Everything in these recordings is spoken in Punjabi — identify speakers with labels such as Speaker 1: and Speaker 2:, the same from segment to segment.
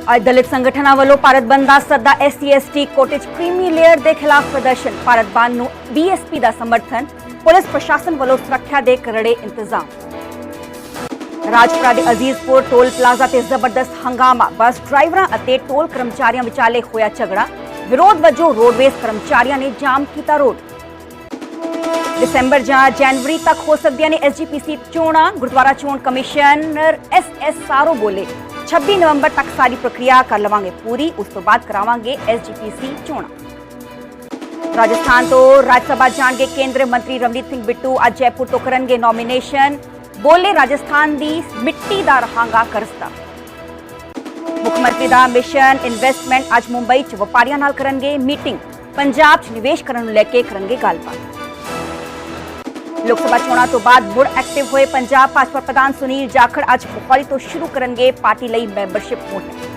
Speaker 1: ਅੱਜ ਦਲਿਤ ਸੰਗਠਨਾਂ ਵੱਲੋਂ ਭਾਰਤ ਬੰਦ ਦਾ ਸੱਦਾ ਐਸਸੀ ਐਸਟੀ ਕੋਟੇ ਕ੍ਰੀਮੀ ਲੇਅਰ ਦੇ ਖਿਲਾਫ ਪ੍ਰਦਰਸ਼ਨ। ਭਾਰਤ ਬੰਦ ਨੂੰ ਬੀਐਸਪੀ ਦਾ ਸਮਰਥਨ, ਪੁਲਿਸ ਪ੍ਰਸ਼ਾਸਨ ਵੱਲੋਂ ਸੁਰੱਖਿਆ ਦੇ ਕਰੜੇ ਇੰਤਜ਼ਾਮ। ਰਾਜਪੁਰਾ ਦੇ ਅਜ਼ੀਜ਼ਪੁਰ ਟੋਲ ਪਲਾਜ਼ਾ ਤੇ ਜ਼ਬਰਦਸਤ ਹੰਗਾਮਾ। ਬੱਸ ਡਰਾਈਵਰਾਂ ਅਤੇ ਟੋਲ ਕਰਮਚਾਰੀਆਂ ਵਿਚਾਲੇ ਹੋਇਆ ਝਗੜਾ। ਵਿਰੋਧ ਵਜੋਂ ਰੋਡਵੇਜ਼ ਕਰਮਚਾਰੀਆਂ ਨੇ ਜਾਮ ਕੀਤਾ ਰੋਡ। ਦਸੰਬਰ ਜਾਂ ਜਨਵਰੀ ਤੱਕ ਹੋ ਸਕਦੀਆਂ ਨੇ ਐਸਜੀਪੀਸੀ ਚੋਣਾਂ। ਗੁਰਦੁਆਰਾ ਚੋਣ ਕਮਿਸ਼ਨਰ ਐਸਐਸ ਸਾਰੋ ਬੋਲੇ। 26 ਨਵੰਬਰ ਤੱਕ ਸਾਰੀ ਪ੍ਰਕਿਰਿਆ ਕਰ ਲਵਾਂਗੇ ਪੂਰੀ ਉਸ ਤੋਂ ਬਾਅਦ ਕਰਾਵਾਂਗੇ ਐਸਜੀਪੀਸੀ ਚੋਣਾਂ ਰਾਜਸਥਾਨ ਤੋਂ ਰਾਜ ਸਭਾ ਜਾਣਗੇ ਕੇਂਦਰੀ ਮੰਤਰੀ ਰਵਨੀਤ ਸਿੰਘ ਬਿੱਟੂ ਅੱਜ ਜੈਪੁਰ ਤੋਂ ਕਰਨਗੇ ਨੋਮੀਨੇਸ਼ਨ ਬੋਲੇ ਰਾਜਸਥਾਨ ਦੀ ਮਿੱਟੀ ਦਾ ਰਹਾਂਗਾ ਕਰਜ਼ਦਾ ਮੁੱਖ ਮੰਤਰੀ ਦਾ ਮਿਸ਼ਨ ਇਨਵੈਸਟਮੈਂਟ ਅੱਜ ਮੁੰਬਈ 'ਚ ਵਪਾਰੀਆਂ ਨਾਲ ਕਰਨਗੇ ਮੀਟਿੰਗ ਪੰਜਾਬ 'ਚ ਨਿਵੇਸ਼ ਲੋਕ ਸਭਾ ਚੋਣਾਂ ਤੋਂ ਬਾਅਦ ਮੁੜ ਐਕਟਿਵ ਹੋਏ ਪੰਜਾਬ ਭਾਜਪਾ ਪ੍ਰਧਾਨ ਸੁਨੀਲ ਜਾਖੜ ਅੱਜ ਮੋਹਾਲੀ ਤੋਂ ਸ਼ੁਰੂ ਕਰਨਗੇ ਪਾਰਟੀ ਲਈ ਮੈਂਬਰਸ਼ਿਪ ਮੁਹਿੰਮ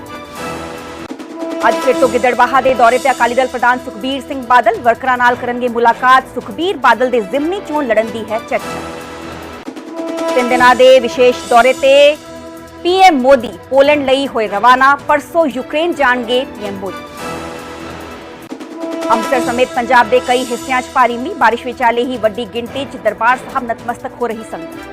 Speaker 1: ਅੱਜ ਫਿਰ ਤੋਂ ਗਿੱਦੜਬਾਹਾ ਦੇ ਦੌਰੇ ਤੇ ਅਕਾਲੀ ਦਲ ਪ੍ਰਧਾਨ ਸੁਖਬੀਰ ਸਿੰਘ ਬਾਦਲ ਵਰਕਰਾਂ ਨਾਲ ਕਰਨਗੇ ਮੁਲਾਕਾਤ ਸੁਖਬੀਰ ਬਾਦਲ ਦੇ ਜ਼ਿਮਨੀ ਚੋਣ ਲੜਨ ਦੀ ਹੈ ਚਰਚਾ ਤਿੰਨ ਦਿਨਾਂ ਦੇ ਵਿਸ਼ੇਸ਼ ਦੌਰੇ ਤੇ ਪੀਐਮ ਮੋਦੀ ਪੋਲੈਂਡ ਲਈ ਹੋਏ ਰਵਾਨਾ ਪਰਸੋਂ ਯੂਕਰੇਨ ਜਾਣਗੇ ਪੀਐਮ ਮੋਦੀ ਅੰਮ੍ਰਿਤਸਰ ਸਮੇਤ ਪੰਜਾਬ ਦੇ ਕਈ ਹਿੱਸਿਆਂ 'ਚ ਭਾਰੀ ਮੀਂਹ ਬਾਰਿਸ਼ ਵਿਚਾਲੇ ਹੀ ਵੱਡੀ ਗਿਣਤੀ 'ਚ ਦਰਬਾਰ ਸਾਹਿਬ ਨਤਮਸਤਕ ਹੋ ਰਹੀ ਸੰਗਤ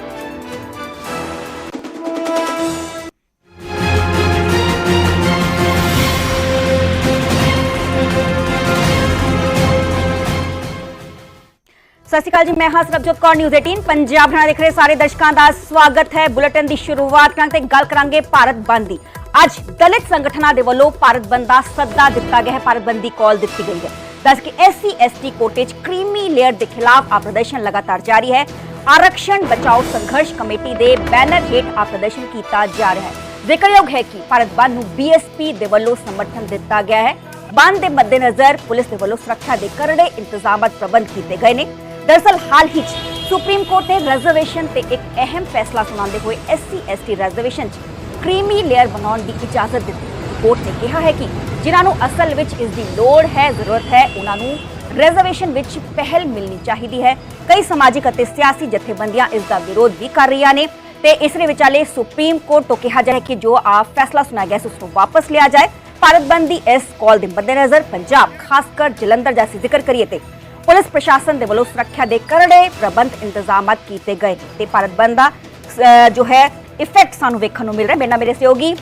Speaker 1: ਸਤਿ ਸ਼੍ਰੀ ਅਕਾਲ ਜੀ ਮੈਂ ਹਾਂ ਸਰਬਜੋਤ ਕੌਰ ਨਿਊਜ਼ 18 ਪੰਜਾਬ ਹਰਿਆਣਾ ਦੇਖ ਰਹੇ ਸਾਰੇ ਦਰਸ਼ਕਾਂ ਦਾ ਸਵਾਗਤ ਹੈ ਬੁਲੇਟਿਨ ਦੀ ਸ਼ੁਰੂਆਤ ਕਰਾਂਗੇ ਤੇ ਗੱਲ ਕਰਾਂਗੇ ਭਾਰਤ ਬੰਦ ਦੀ ਅੱਜ ਦਲਿਤ ਸੰਗਠਨਾਂ ਦੇ ਵੱਲੋਂ ਭਾਰਤ ਬੰਦ ਦਾ ਸੱਦਾ ਦਿੱਤਾ ਗਿਆ ਹੈ। ਭਾਰਤ ਬੰਦ ਦੀ ਕਾਲ ਦਿੱਤੀ ਗਈ ਹੈ। ਦੱਸ ਕਿ ਐਸਸੀ, ਐਸਟੀ ਕੋਟੇ 'ਚ ਕ੍ਰੀਮੀ ਲੇਅਰ ਦੇ ਖਿਲਾਫ ਆ ਪ੍ਰਦਰਸ਼ਨ ਲਗਾਤਾਰ ਜਾਰੀ ਹੈ। ਆਰਕਸ਼ਣ ਬਚਾਓ ਸੰਘਰਸ਼ ਕਮੇਟੀ ਦੇ ਬੈਨਰ ਹੇਠ ਆ ਪ੍ਰਦਰਸ਼ਨ ਕੀਤਾ ਜਾ ਰਿਹਾ ਹੈ। ਜ਼ਿਕਰਯੋਗ ਹੈ ਕਿ ਭਾਰਤ ਬੰਦ ਨੂੰ ਬੀਐਸਪੀ ਦੇ ਵੱਲੋਂ ਸਮਰਥਨ ਦਿੱਤਾ ਗਿਆ ਹੈ। ਬੰਦ ਦੇ ਮੱਦੇਨਜ਼ਰ ਪੁਲਿਸ ਦੇ ਵੱਲੋਂ ਸੁਰੱਖਿਆ ਦੇ ਕਰੜੇ ਇੰਤਜ਼ਾਮਾਤ ਪ੍ਰਬੰਧ ਕੀਤੇ ਗਏ ਨੇ। ਦਰਅਸਲ ਹਾਲ ਹੀ ਸੁਪਰੀਮ ਕੋਰਟ ਨੇ ਰਿਜ਼ਰਵੇਸ਼ਨ ਤੇ ਇੱਕ ਅਹਿਮ ਫੈਸਲਾ ਸੁਣਾਉਂਦੇ ਹੋਏ ਐਸਸੀ, ਐਸਟੀ ਰਿਜ਼ਰਵੇਸ਼ਨ 'ਚ ਕ੍ਰੀਮੀ ਲੇਅਰ ਬਣਾਉਣ ਦੀ ਇਜਾਜ਼ਤ ਦਿੱਤੀ। ਕੋਰਟ ਨੇ ਕਿਹਾ ਹੈ ਕਿ ਜਿਨ੍ਹਾਂ ਨੂੰ ਅਸਲ ਵਿੱਚ ਇਸ ਦੀ ਲੋੜ ਹੈ, ਜ਼ਰੂਰਤ ਹੈ, ਉਹਨਾਂ ਨੂੰ ਰਿਜ਼ਰਵੇਸ਼ਨ ਵਿੱਚ ਪਹਿਲ ਮਿਲਣੀ ਚਾਹੀਦੀ ਹੈ। ਕਈ ਸਮਾਜਿਕ ਅਤੇ ਸਿਆਸੀ ਜਥੇਬੰਦੀਆਂ ਇਸ ਦਾ ਵਿਰੋਧ ਵੀ ਕਰ ਰਹੀਆਂ ਨੇ ਤੇ ਇਸ ਦੇ ਵਿਚਾਲੇ ਸੁਪਰੀਮ ਕੋਰਟ ਤੋਂ ਕਿਹਾ ਜਾਏ ਕਿ ਜੋ ਆ ਫੈਸਲਾ ਸੁਣਾਇਆ ਗਿਆ ਉਸ ਨੂੰ ਵਾਪਸ ਲਿਆ ਜਾਏ। ਭਾਰਤ ਬੰਦ ਦੀ ਇਸ ਕਾਲ ਦੇ ਮੱਦੇਨਜ਼ਰ ਪੰਜਾਬ ਖਾਸ ਕਰ ਜਲੰਧਰ ਦਾ ਅਸੀਂ ਜ਼ਿਕਰ ਕਰੀਏ ਤੇ ਪੁਲਿਸ ਪ੍ਰਸ਼ਾਸਨ ਦੇ ਵੱਲੋਂ ਸੁਰੱਖਿਆ ਦੇ ਕਰੜੇ ਪ੍ਰਬੰਧ ਇੰਤਜ਼ਾਮਾਤ ਕੀਤੇ ਗਏ ਤੇ ਭਾਰਤ ਬੰਦ ਦਾ ਜੋ ਹੈ ਇਫੈਕਟ ਸਾਨੂੰ ਵੇਖਣ ਨੂੰ ਮਿਲ ਰਿਹਾ ਮੇਰੇ ਨਾਲ ਮੇਰੇ ਸਹਿਯੋਗੀ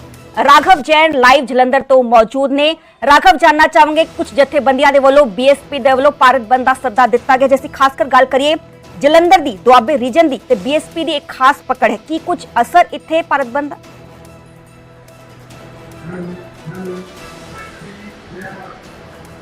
Speaker 1: ਰਾਘਵ ਜੈਨ ਲਾਈਵ ਜਲੰਧਰ ਤੋਂ ਮੌਜੂਦ ਨੇ। ਰਾਘਵ, ਜਾਨਣਾ ਚਾਹਾਂਗੇ ਕੁਝ ਜਥੇਬੰਦੀਆਂ ਦੇ ਵੱਲੋਂ ਬੀਐਸਪੀ ਦੇ ਵੱਲੋਂ ਭਾਰਤ ਬੰਦ ਦਾ ਸੱਦਾ ਦਿੱਤਾ ਗਿਆ। ਜੇ ਅਸੀਂ ਖਾਸ ਕਰ ਗੱਲ ਕਰੀਏ ਜਲੰਧਰ ਦੀ, ਦੁਆਬੇ ਰੀਜਨ ਦੀ, ਤੇ ਬੀਐਸਪੀ ਦੀ ਇੱਕ ਖਾਸ ਪਕੜ ਹੈ। ਕੀ ਕੁਝ ਅਸਰ ਇੱਥੇ ਭਾਰਤ ਬੰਦ ਦਾ?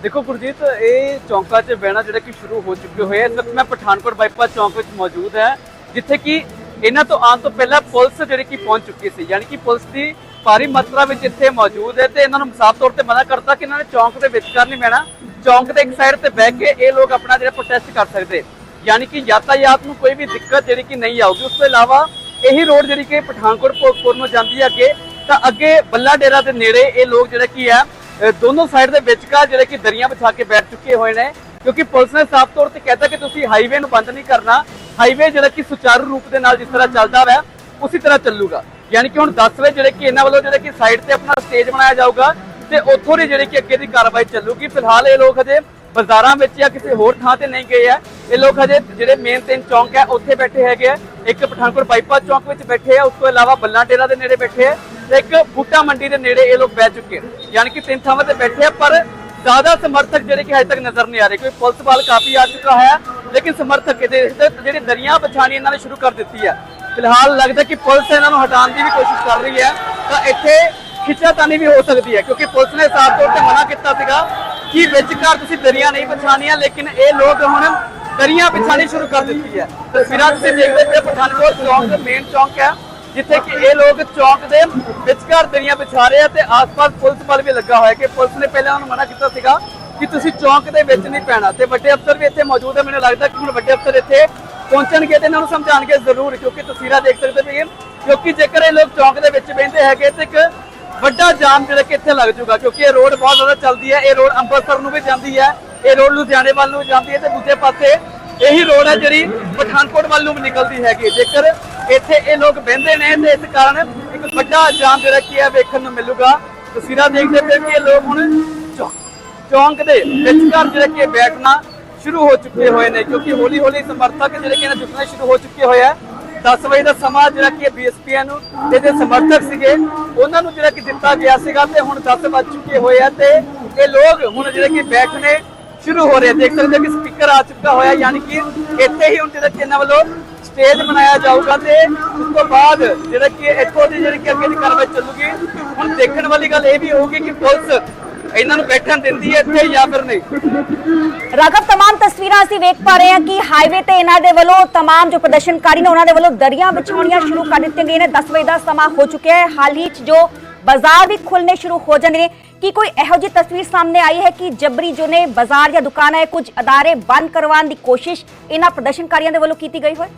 Speaker 2: ਦੇਖੋ ਗੁਰਜੀਤ, ਇਹ ਚੌਂਕਾਂ 'ਚ ਬਹਿਣਾ ਜਿਹੜਾ ਕਿ ਸ਼ੁਰੂ ਹੋ ਚੁੱਕੇ ਹੋਏ ਆ ਇਸ ਵਕਤ ਮੈਂ ਪਠਾਨਕੋਟ ਬਾਈਪਾਸ ਚੌਂਕ ਵਿੱਚ ਮੌਜੂਦ ਹੈ, ਜਿੱਥੇ ਕਿ ਇਹਨਾਂ ਤੋਂ ਆਉਣ ਤੋਂ ਪਹਿਲਾਂ ਪੁਲਿਸ ਜਿਹੜੀ ਕਿ ਪਹੁੰਚ ਚੁੱਕੀ ਸੀ, ਯਾਨੀ ਕਿ ਪੁਲਿਸ ਦੀ ਭਾਰੀ ਮਾਤਰਾ ਵਿੱਚ ਇੱਥੇ ਮੌਜੂਦ ਹੈ ਤੇ ਇਹਨਾਂ ਨੂੰ ਸਾਫ਼ ਤੌਰ ਤੇ ਮਨਾ ਕਰਤਾ ਕਿ ਇਹਨਾਂ ਨੇ ਚੌਂਕ ਦੇ ਵਿਚਕਾਰ ਨਹੀਂ ਬਹਿਣਾ। ਚੌਂਕ ਦੇ ਇੱਕ ਸਾਈਡ ਤੇ ਬਹਿ ਕੇ ਇਹ ਲੋਕ ਆਪਣਾ ਜਿਹੜਾ ਪ੍ਰੋਟੈਸਟ ਕਰ ਸਕਦੇ। ਯਾਨੀ ਕਿ ਯਾਤਾਯਾਤ ਨੂੰ ਕੋਈ ਵੀ ਦਿੱਕਤ ਜਿਹੜੀ ਕਿ ਨਹੀਂ ਆਊਗੀ। ਉਸ ਤੋਂ ਇਲਾਵਾ ਇਹੀ ਰੋਡ ਜਿਹੜੀ ਕਿ ਪਠਾਨਕੋਟ ਭੋਗਪੁਰ ਨੂੰ ਜਾਂਦੀ ਹੈ ਅੱਗੇ, ਤਾਂ ਅੱਗੇ ਬੱਲਾ ਡੇਰਾ ਦੇ ਨੇੜੇ ਇਹ ਲੋਕ ਜਿਹੜੇ ਕੀ ਆ ਅਹ ਦੋਨੋਂ ਸਾਈਡ ਦੇ ਵਿਚਕਾਰ ਜਿਹੜੇ ਕਿ ਦਰੀਆਂ ਵਿਛਾ ਕੇ ਬੈਠ ਚੁੱਕੇ ਹੋਏ ਨੇ। ਕਿਉਂਕਿ ਪੁਲਿਸ ਨੇ ਸਾਫ਼ ਤੌਰ ਤੇ ਕਹਿਤਾ ਕਿ ਤੁਸੀਂ ਹਾਈਵੇ ਨੂੰ ਬੰਦ ਨਹੀਂ ਕਰਨਾ। ਹਾਈਵੇ ਜਿਹੜਾ ਕਿ ਸੁਚਾਰੂ ਰੂਪ ਦੇ ਨਾਲ ਜਿਸ ਤਰ੍ਹਾਂ ਚੱਲਦਾ ਹੈ ਉਸੇ ਤਰ੍ਹਾਂ ਚੱਲੂਗਾ। ਯਾਨੀ ਕਿ ਹੁਣ 10 ਵਜੇ ਜਿਹੜੇ ਕਿ ਇਹਨਾਂ ਵੱਲੋਂ ਜਿਹੜੇ ਕਿ ਸਾਈਡ ਤੇ ਆਪਣਾ ਸਟੇਜ ਬਣਾਇਆ ਜਾਊਗਾ ਤੇ ਉੱਥੋਂ ਦੀ ਜਿਹੜੀ ਕਿ ਅੱਗੇ ਦੀ ਕਾਰਵਾਈ ਚੱਲੂਗੀ। ਫਿਲਹਾਲ ਇਹ ਲੋਕ ਹਜੇ ਬਾਜ਼ਾਰਾਂ ਵਿੱਚ ਜਾਂ ਕਿਸੇ ਹੋਰ ਥਾਂ ਤੇ ਨਹੀਂ ਗਏ ਆ। ਇਹ ਲੋਕ ਹਜੇ ਜਿਹੜੇ ਮੇਨ ਤਿੰਨ ਚੌਂਕ ਹੈ ਉੱਥੇ ਬੈਠੇ ਹੈਗੇ ਆ। ਇੱਕ ਪਠਾਨਕੋਟ ਬਾਈਪਾਸ ਚੌਂਕ ਵਿੱਚ ਬੈਠੇ ਆ, ਉਸ ਤੋਂ ਇਲਾਵਾ ਬੱਲਾਂ ਡੇਰਾ ਦੇ ਨੇੜੇ ਬੈਠੇ ਆ। ਤੇ ਇੱਕ ਬੂਟਾ ਮੰਡੀ ਦੇ ਨੇੜੇ ਇਹ ਲੋਕ ਬਹਿ ਚੁੱਕੇ ਨੇ ਯਾਨੀ ਕਿ ਤਿੰਨ ਥਾਵਾਂ ਤੇ ਬੈਠੇ ਆ, ਪਰ ਜ਼ਿਆਦਾ ਸਮਰਥਕ ਜਿਹੜੇ ਕਿ ਹਜੇ ਤੱਕ ਨਜ਼ਰ ਨਹੀਂ ਆ ਰਹੇ, ਕੋਈ ਪੁਲਿਸ ਬਲ ਕਾਫੀ ਆ ਚੁੱਕਾ ਹੈ, ਲੇਕਿਨ ਸਮਰਥਕ ਇਹਦੇ ਤੇ ਜਿਹੜੀ ਦਰੀਆਂ ਵਿਛਾਣੀ ਇਹਨਾਂ ਨੇ ਸ਼ੁਰੂ ਕਰ ਦਿੱਤੀ ਹੈ। ਫਿਲਹਾਲ ਲੱਗਦਾ ਕਿ ਪੁਲਿਸ ਇਹਨਾਂ ਨੂੰ ਹਟਾਉਣ ਦੀ ਵੀ ਕੋਸ਼ਿਸ਼ ਕਰ ਰਹੀ ਹੈ, ਤਾਂ ਇੱਥੇ ਖਿੱਚਾਤਾਨੀ ਵੀ ਹੋ ਸਕਦੀ ਹੈ, ਕਿਉਂਕਿ ਪੁਲਿਸ ਨੇ ਸਾਫ਼ ਤੌਰ ਤੇ ਮਨਾ ਕੀਤਾ ਸੀਗਾ ਕਿ ਵਿਚਕਾਰ ਤੁਸੀਂ ਦਰੀਆਂ ਨਹੀਂ ਪਛਾਣੀਆਂ, ਲੇਕਿਨ ਇਹ ਲੋਕ ਹੁਣ ਦਰੀਆਂ ਪਛਾਣੀ ਸ਼ੁਰੂ ਕਰ ਦਿੱਤੀ ਹੈ। ਤਸਵੀਰਾਂ ਤੁਸੀਂ ਦੇਖਦੇ ਪਏ ਪਠਾਨਕੋਟ ਚੌਂਕ, ਮੇਨ ਚੌਂਕ ਹੈ। ਜਿੱਥੇ ਕਿ ਇਹ ਲੋਕ ਚੌਂਕ ਦੇ ਵਿਚਕਾਰ ਦਰੀਆਂ ਵਿਛਾ ਰਹੇ ਆ ਤੇ ਆਸ-ਪਾਸ ਪੁਲਿਸ ਬਲ ਵੀ ਲੱਗਾ ਹੋਇਆ ਕਿ ਪੁਲਿਸ ਨੇ ਪਹਿਲਾਂ ਉਹਨਾਂ ਨੂੰ ਮਨਾ ਕੀਤਾ ਸੀਗਾ ਕਿ ਤੁਸੀਂ ਚੌਂਕ ਦੇ ਵਿੱਚ ਨਹੀਂ ਪੈਣਾ ਤੇ ਵੱਡੇ ਅਫਸਰ ਵੀ ਇੱਥੇ ਮੌਜੂਦ ਹੈ ਮੈਨੂੰ ਲੱਗਦਾ ਕਿ ਹੁਣ ਵੱਡੇ ਅਫਸਰ ਇੱਥੇ ਪਹੁੰਚਣਗੇ ਤੇ ਇਹਨਾਂ ਨੂੰ ਸਮਝਾਉਣਗੇ ਜ਼ਰੂਰ ਕਿਉਂਕਿ ਤਸਵੀਰਾਂ ਦੇਖ ਸਕਦੇ ਪਏ ਕਿਉਂਕਿ ਜੇਕਰ ਇਹ ਲੋਕ ਚੌਂਕ ਦੇ ਵਿੱਚ ਬਹਿੰਦੇ ਹੈਗੇ ਤੇ ਇੱਕ ਵੱਡਾ ਜਾਮ ਜਿਹੜਾ ਕਿ ਇੱਥੇ ਲੱਗ ਜਾਊਗਾ, ਕਿਉਂਕਿ ਇਹ ਰੋਡ ਬਹੁਤ ਜ਼ਿਆਦਾ ਚੱਲਦੀ ਹੈ, ਇਹ ਰੋਡ ਅੰਮ੍ਰਿਤਸਰ ਨੂੰ ਵੀ ਜਾਂਦੀ ਹੈ, ਇਹ ਰੋਡ ਲੁਧਿਆਣੇ ਵੱਲ ਨੂੰ ਵੀ ਜਾਂਦੀ ਹੈ ਤੇ ਦੂਜੇ ਪਾਸੇ ਇਹੀ ਰੋਡ ਹੈ ਜਿਹੜੀ ਪਠਾਨਕੋਟ ਵੱਲ ਨੂੰ ਨਿਕਲਦੀ ਹੈਗੀ। ਜੇਕਰ ਇੱਥੇ ਇਹ ਲੋਕ ਬਹਿੰਦੇ ਨੇ, ਤੇ ਇਸ ਕਾਰਨ ਇੱਕ ਵੱਡਾ ਜਾਮ ਜਿਹੜਾ ਕੀ ਹੈ ਵੇਖਣ ਨੂੰ ਮਿਲੂਗਾ। ਤਸਵੀਰਾਂ ਦੇਖਦੇ ਪਏ ਕਿ ਇਹ ਲੋਕ ਹੁਣ ਚੌਂਕ ਦੇ ਵਿਚਕਾਰ ਜਿਹੜੇ ਕਿ ਬੈਠਣਾ ਸ਼ੁਰੂ ਹੋ ਚੁੱਕੇ ਹੋਏ ਨੇ, ਕਿਉਂਕਿ ਹੌਲੀ ਹੌਲੀ ਸਮਰਥਕ ਜਿਹੜੇ ਕਿ ਇਹਨਾਂ ਜੁਟਣੇ ਸ਼ੁਰੂ ਹੋ ਚੁੱਕੇ ਹੋਏ ਆ। 10 ਵਜੇ ਦਾ ਸਮਾਂ ਜਿਹੜਾ ਕਿ ਬੀਐਸਪੀ ਨੂੰ ਤੇ ਦੇ ਸਮਰਥਕ ਸੀਗੇ, ਉਹਨਾਂ ਨੂੰ ਜਿਹੜਾ ਕਿ ਦਿੱਤਾ ਗਿਆ ਸੀਗਾ ਤੇ ਹੁਣ 10 ਵੱਜ ਚੁੱਕੇ ਹੋਏ ਆ ਤੇ ਇਹ ਲੋਕ ਹੁਣ ਜਿਹੜੇ ਕਿ ਬੈਠਣੇ ਸ਼ੁਰੂ ਹੋ ਰਹੇ ਆ। ਦੇਖ ਸਕਦੇ ਹੋ ਕਿ ਸਪੀਕਰ ਆ ਚੁੱਕਾ ਹੋਇਆ ਯਾਨੀ ਕਿ ਇੱਥੇ ਹੀ ਹੁਣ ਜਿਹੜਾ ਕਿ ਇਹਨਾਂ ਵੱਲੋਂ ਸਟੇਜ ਬਣਾਇਆ ਜਾਊਗਾ ਤੇ ਉਸ ਤੋਂ ਬਾਅਦ ਜਿਹੜਾ ਕਿ ਇੱਥੋਂ ਦੀ ਜਿਹੜੀ ਕਿ ਅੱਗੇ ਦੀ ਕਾਰਵਾਈ ਚੱਲੂਗੀ ਹੁਣ ਦੇਖਣ ਵਾਲੀ ਗੱਲ ਇਹ ਵੀ ਹੋਊਗੀ ਕਿ ਪੁਲਿਸ ਇਹਨਾਂ ਨੂੰ ਬੈਠਣ ਦਿੰਦੀ ਹੈ ਇੱਥੇ ਜਾਂ ਫਿਰ ਨਹੀਂ
Speaker 1: ਰਾਘਵ तमाम ਤਸਵੀਰਾਂ ਅਸੀਂ ਵੇਖ ਪਾ ਰਹੇ ਹਾਂ ਕਿ ਹਾਈਵੇ ਤੇ ਇਹਨਾਂ ਦੇ ਵੱਲੋਂ तमाम ਜੋ ਪ੍ਰਦਰਸ਼ਨਕਾਰੀ ਨੇ ਉਹਨਾਂ ਦੇ ਵੱਲੋਂ ਦਰੀਆਂ ਵਿਛਾਉਣੀਆਂ ਸ਼ੁਰੂ ਕਰ ਦਿੱਤੀਆਂ ਗਈਆਂ ਨੇ 10 ਵਜੇ ਦਾ ਸਮਾਂ ਹੋ ਚੁੱਕਿਆ ਹੈ ਹਾਲ ਹੀ 'ਚ ਜੋ ਬਾਜ਼ਾਰ ਵੀ ਖੁੱਲਨੇ ਸ਼ੁਰੂ ਹੋ ਜਾਂਦੇ ਨੇ ਕੀ ਕੋਈ ਇਹੋ ਜਿਹੀ ਤਸਵੀਰ ਸਾਹਮਣੇ ਆਈ ਹੈ ਕਿ ਜਬਰੀ ਜੋ ਨੇ ਬਾਜ਼ਾਰ ਜਾਂ ਦੁਕਾਨਾਂ ਹੈ, ਕੁਝ ਅਦਾਰੇ ਬੰਦ ਕਰਵਾਉਣ ਦੀ ਕੋਸ਼ਿਸ਼ ਇਹਨਾਂ ਪ੍ਰਦਰਸ਼ਨਕਾਰੀਆਂ ਦੇ ਵੱਲੋਂ ਕੀਤੀ ਗਈ ਹੋਵੇ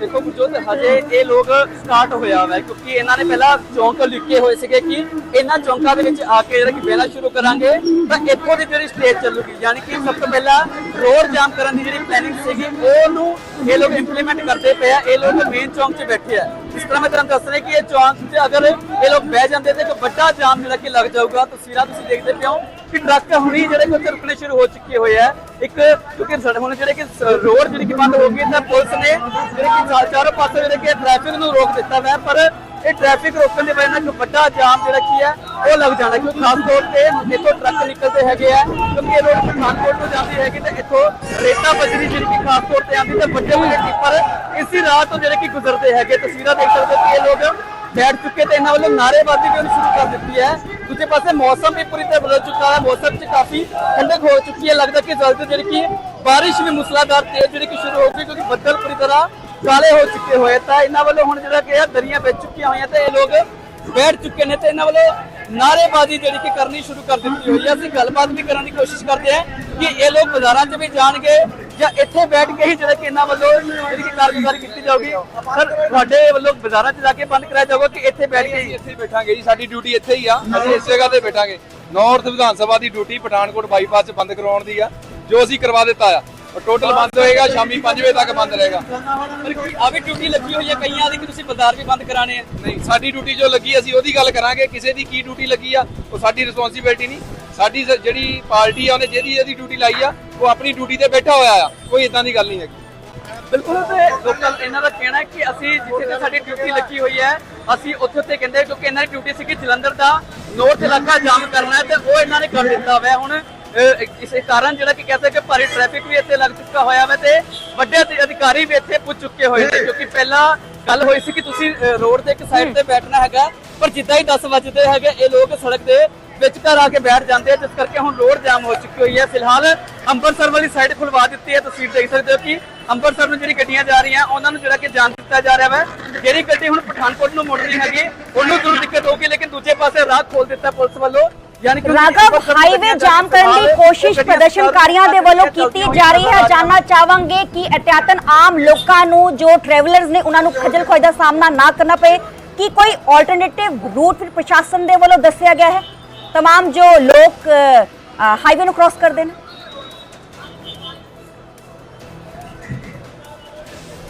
Speaker 2: ਦੇਖੋ ਗੁਰਜੋਤ ਹਜੇ ਇਹ ਲੋਕ ਸਟਾਰਟ ਹੋਇਆ ਹੋਇਆ ਕਿਉਂਕਿ ਇਹਨਾਂ ਨੇ ਪਹਿਲਾਂ ਚੌਂਕ ਲਿਖੇ ਹੋਏ ਸੀਗੇ ਕਿ ਇਹਨਾਂ ਚੌਂਕਾਂ ਦੇ ਵਿੱਚ ਆ ਕੇ ਜਿਹੜਾ ਕਿ ਬਹਿਣਾ ਸ਼ੁਰੂ ਕਰਾਂਗੇ, ਤਾਂ ਇੱਥੋਂ ਦੀ ਜਿਹੜੀ ਸਟੇਜ ਚੱਲੂਗੀ, ਯਾਨੀ ਕਿ ਸਭ ਤੋਂ ਪਹਿਲਾਂ ਰੋਡ ਜਾਮ ਕਰਨ ਦੀ ਜਿਹੜੀ ਪਲੈਨਿੰਗ ਸੀਗੀ, ਉਹਨੂੰ ਇਹ ਲੋਕ ਇੰਪਲੀਮੈਂਟ ਕਰਦੇ ਪਏ ਆ, ਇਹ ਲੋਕ ਮੇਨ ਚੌਂਕ 'ਚ ਬੈਠੇ ਆ। ਇਸ ਤਰ੍ਹਾਂ ਮੈਂ ਤੁਹਾਨੂੰ ਦੱਸ ਰਿਹਾ ਕਿ ਇਹ ਚੌਂਕ 'ਚ ਅਗਰ ਇਹ ਲੋਕ ਬਹਿ ਜਾਂਦੇ ਤੇ ਇੱਕ ਵੱਡਾ ਜਾਮ ਜਿਹੜਾ ਕਿ ਲੱਗ ਜਾਊਗਾ ਤਸਵੀਰਾਂ ਤੁਸੀਂ ਦੇਖਦੇ ਪਏ ਹੋ ਕਿ ਟਰੱਕ ਹੁਣੀ ਜਿਹੜੇ ਕਿ ਉੱਥੇ ਰੁਕਣੇ ਸ਼ੁਰੂ ਹੋ ਚੁੱਕੇ ਹੋਏ ਆ। ਇੱਕ ਕਿਉਂਕਿ ਸਾਡੇ ਹੁਣ ਜਿਹੜੇ ਕਿ ਰੋਡ ਜਿਹੜੀ ਕਿ ਬੰਦ ਹੋ ਗਈ ਤਾਂ ਪੁਲਿਸ ਨੇ ਜਿਹੜੇ ਕਿ ਚਾਰੋਂ ਪਾਸੇ ਜਿਹੜੇ ਕਿ ਟ੍ਰੈਫਿਕ ਨੂੰ ਰੋਕ ਦਿੱਤਾ ਹੋਇਆ ਹੈ, ਪਰ ਇਹ ਟ੍ਰੈਫਿਕ ਰੋਕਣ ਦੀ ਵਜ੍ਹਾ ਨਾਲ ਇੱਕ ਵੱਡਾ ਜਾਮ ਜਿਹੜਾ ਕੀ ਹੈ, ਉਹ ਲੱਗ ਜਾਣਾ ਕਿਉਂਕਿ ਖਾਸ ਤੌਰ ਤੇ ਇੱਥੋਂ ਟਰੱਕ ਨਿਕਲਦੇ ਹੈਗੇ ਆ, ਕਿਉਂਕਿ ਇਹ ਰੋਡ ਪਠਾਨਕੋਟ ਤੋਂ ਜਾਂਦੇ ਹੈਗੇ ਤੇ ਇੱਥੋਂ ਰੇਤਾ ਬਜਰੀ ਜਿਹੜੀ ਕਿ ਖਾਸ ਤੌਰ ਤੇ ਆਉਂਦੀ ਤੇ ਵੱਡੇ ਵੱਡੇ ਟਿੱਪਰ ਇਸੇ ਰਾਹ ਤੋਂ ਜਿਹੜੇ ਕਿ ਗੁਜ਼ਰਦੇ ਹੈਗੇ, ਤਸਵੀਰਾਂ ਦੇਖ ਸਕਦੇ ਹੋ ਕਿ ਇਹ ਲੋਕ ਬੈਠ ਚੁੱਕੇ ਤੇ ਇਹਨਾਂ ਵੱਲੋਂ ਨਾਅਰੇਬਾਜ਼ੀ ਵੀ ਉਹਨੂੰ ਸ਼ੁਰੂ ਕਰ ਦਿੱਤੀ ਹੈ। ਦੂਜੇ ਪਾਸੇ ਮੌਸਮ ਵੀ ਪੂਰੀ ਤਰ੍ਹਾਂ ਬਦਲ ਚੁੱਕਾ ਹੈ, ਮੌਸਮ 'ਚ ਕਾਫੀ ਠੰਡਕ ਹੋ ਚੁੱਕੀ ਹੈ। ਲੱਗਦਾ ਕਿ ਜਲਦ ਜਿਹੜੀ ਕਿ ਬਾਰਿਸ਼ ਵੀ ਮੁਸਲਾਧਾਰ ਤੇਜ਼ ਜਿਹੜੀ ਕਿ ਸ਼ੁਰੂ ਹੋ ਗਈ, ਕਿਉਂਕਿ ਬੱਦਲ ਪੂਰੀ ਤਰ੍ਹਾਂ ਕਾਲੇ ਹੋ ਚੁੱਕੇ ਹੋਏ ਤਾਂ ਇਹਨਾਂ ਵੱਲੋਂ ਹੁਣ ਜਿਹੜਾ ਕਿ ਇਹ ਦਰੀਆਂ ਵਿੱਚ ਚੁੱਕੀਆਂ ਹੋਈਆਂ ਤੇ ਇਹ ਲੋਕ ਬੈਠ ਚੁੱਕੇ ਨੇ ਤੇ ਇਹਨਾਂ ਵੱਲੋਂ ਨਾਅਰੇਬਾਜ਼ੀ ਜਿਹੜੀ ਕਿ ਕਰਨੀ ਸ਼ੁਰੂ ਕਰ ਦਿੱਤੀ ਹੋਈ ਹੈ ਅਸੀਂ ਗੱਲਬਾਤ ਵੀ ਕਰਨ ਦੀ ਕੋਸ਼ਿਸ਼ ਕਰਦੇ ਹਾਂ ਕਿ ਇਹ ਲੋਕ ਬਾਜ਼ਾਰਾਂ 'ਚ ਵੀ ਜਾਣਗੇ ਜਾਂ ਇੱਥੇ ਬੈਠ ਕੇ ਹੀ ਜਿਹੜਾ ਕਿ ਇਹਨਾਂ ਵੱਲੋਂ ਜਿਹੜੀ ਕਿ ਕਾਰਗੁਜ਼ਾਰੀ ਕੀਤੀ ਜਾਊਗੀ। ਸਰ, ਤੁਹਾਡੇ ਵੱਲੋਂ ਬਾਜ਼ਾਰਾਂ 'ਚ ਜਾ ਕੇ ਬੰਦ ਕਰਾਇਆ ਜਾਊਗਾ ਕਿ ਇੱਥੇ ਬੈਠ ਕੇ
Speaker 3: ਅਸੀਂ ਇੱਥੇ ਬੈਠਾਂਗੇ ਜੀ, ਸਾਡੀ ਡਿਊਟੀ ਇੱਥੇ ਹੀ ਆ। ਅਸੀਂ ਇਸ ਜਗ੍ਹਾ ਤੇ ਬੈਠਾਂਗੇ। ਨਾਰਥ ਵਿਧਾਨ ਸਭਾ ਦੀ ਡਿਊਟੀ ਪਠਾਨਕੋਟ ਬਾਈਪਾਸ 'ਚ ਬੰਦ ਕਰਵਾਉਣ ਦੀ ਆ, ਜੋ ਅਸੀਂ ਕਰਵਾ ਦਿੱਤਾ ਆ। ਟੋਟਲ ਬੰਦ ਹੋਏਗਾ ਸ਼ਾਮੀ 5 ਵਜੇ ਤੱਕ ਬੰਦ ਰਹੇਗਾ।
Speaker 2: ਆ ਵੀ ਡਿਊਟੀ ਲੱਗੀ ਹੋਈ ਹੈ ਕਈਆਂ ਦੀ ਕਿ ਤੁਸੀਂ ਬਾਜ਼ਾਰ ਵੀ ਬੰਦ ਕਰਾਣੇ ਆ?
Speaker 3: ਨਹੀਂ ਸਾਡੀ ਡਿਊਟੀ ਜੋ ਲੱਗੀ ਅਸੀਂ ਉਹਦੀ ਗੱਲ ਕਰਾਂਗੇ ਕਿਸੇ ਦੀ ਕੀ ਡਿਊਟੀ ਲੱਗੀ ਆ ਉਹ ਸਾਡੀ ਰਿਸਪੌਂਸਿਬਿਲਟੀ ਨਹੀਂ। ਸਾਡੀ ਜਿਹੜੀ ਪਾਰਟੀ ਆ ਉਹਨੇ ਜਿਹਦੀ ਜਿਹਦੀ ਡਿਊਟੀ ਲਾਈ ਆ ਉਹ ਆਪਣੀ ਡਿਊਟੀ ਤੇ ਬੈਠਾ ਹੋਇਆ ਆ ਕੋਈ ਇਦਾਂ ਦੀ ਗੱਲ ਨਹੀਂ ਹੈਗੀ।
Speaker 2: ਬਿਲਕੁਲ ਤੇ ਲੋਕਾਂ ਇਹਨਾਂ ਦਾ ਕਹਿਣਾ ਹੈ ਕਿ ਅਸੀਂ ਜਿੱਥੇ ਤੇ ਸਾਡੀ ਡਿਊਟੀ ਲੱਗੀ ਹੋਈ ਹੈ ਅਸੀਂ ਉੱਥੇ ਉੱਤੇ ਕਹਿੰਦੇ ਕਿਉਂਕਿ ਇਹਨਾਂ ਦੀ ਡਿਊਟੀ ਸੀ ਕਿ ਜਲੰਧਰ ਦਾ ਨੋਰਥ ਇਲਾਕਾ ਜਾਮ ਕਰਨਾ ਹੈ ਤੇ ਉਹ ਇਹਨਾਂ ਨੇ ਕਰ ਦਿੱਤਾ ਹੋਇਆ ਹੁਣ। ਇਸੇ ਕਾਰਨ ਜਿਹੜਾ ਕਿ ਕਹਿੰਦੇ ਕਿ ਭਾਰੀ ਟ੍ਰੈਫਿਕ ਵੀ ਇੱਥੇ ਲੱਗ ਚੁੱਕਾ ਹੋਇਆ ਹੈ ਤੇ ਵੱਡੇ ਅਧਿ- ਅਧਿਕਾਰੀ ਵੀ ਇੱਥੇ ਪੁੱਜ ਚੁੱਕੇ ਹੋਏ ਨੇ ਕਿਉਂਕਿ ਪਹਿਲਾਂ ਗੱਲ ਹੋਈ ਸੀ ਕਿ ਤੁਸੀਂ ਰੋਡ ਤੇ ਇੱਕ ਸਾਈਡ ਤੇ ਬੈਠਣਾ ਹੈਗਾ ਪਰ ਜਿੱਦਾਂ ਹੀ 10 ਵੱਜਦੇ ਹੈਗੇ ਇਹ ਲੋਕ ਸੜਕ ਦੇ ਵਿਚਕਾਰ ਆ ਕੇ ਬੈਠ ਜਾਂਦੇ ਆ ਜਿਸ ਕਰਕੇ ਹੁਣ ਰੋਡ ਜਾਮ ਹੋ ਚੁੱਕੀ ਹੋਈ ਹੈ। ਫਿਲਹਾਲ ਅੰਮ੍ਰਿਤਸਰ ਵਾਲੀ ਸਾਈਡ ਖੁਲਵਾ ਦਿੱਤੀ ਹੈ ਤੁਸੀਂ ਦੇਖ ਸਕਦੇ ਹੋ ਕਿ ਅੰਮ੍ਰਿਤਸਰ ਨੂੰ ਜਿਹੜੀ ਗੱਡੀਆਂ ਜਾ ਰਹੀਆਂ ਉਹਨਾਂ ਨੂੰ ਜਿਹੜਾ ਕਿ ਜਾਣ ਦਿੱਤਾ ਜਾ ਰਿਹਾ ਹੈ ਜਿਹੜੀ ਗੱਡੀ ਹੁਣ ਪਠਾਨਕੋਟ ਨੂੰ ਮੁੜ ਰਹੀ ਹੈਗੀ ਉਹਨੂੰ ਜ਼ਰੂਰ ਦਿੱਕਤ ਹੋਊਗੀ ਲੇਕਿਨ ਦੂਜੇ ਪਾਸੇ ਰਾਹ ਖੋਲ ਦਿੱਤਾ ਪੁਲਿਸ ਵੱਲੋਂ।
Speaker 1: ਰਾਘਵ
Speaker 2: ਅੰਮ੍ਰਿਤਸਰ ਨੂੰ
Speaker 1: ਹਾਈਵੇ
Speaker 2: ਗੱਡੀਆਂ
Speaker 1: ਜਾਮ ਕਰਨ ਦੀ
Speaker 2: ਉਹ
Speaker 1: ਕੋਸ਼ਿਸ਼
Speaker 2: ਗੱਡੀਆਂ
Speaker 1: ਪ੍ਰਦਰਸ਼ਨਕਾਰੀਆਂ ਦੇ ਵੱਲੋਂ
Speaker 2: ਚੱਲਦੀਆਂ
Speaker 1: ਕੀਤੀ ਜਾ ਰਹੀ ਹੈ
Speaker 2: ਹੋਈਆਂ
Speaker 1: ਜਾਨਣਾ ਚਾਹਾਂਗੇ ਕਿ ਅਤਿਆਤਨ ਆਮ ਲੋਕਾਂ ਨੂੰ ਜੋ ਟਰੈਵਲਰਸ ਨੇ ਉਹਨਾਂ ਨੂੰ ਖੱਜਲ ਖੁਆਈ ਦਾ ਸਾਹਮਣਾ ਨਾ ਕਰਨਾ ਪਏ ਕੀ ਕੋਈ ਆਲਟਰਨੇਟਿਵ ਰੂਟ ਫਿਰ ਪ੍ਰਸ਼ਾਸਨ ਦੇ ਵੱਲੋਂ ਦੱਸਿਆ ਗਿਆ ਹੈ तमाम ਜੋ ਲੋਕ ਹਾਈਵੇ ਨੂੰ ਕ੍ਰਾਸ ਕਰਦੇ ਨੇ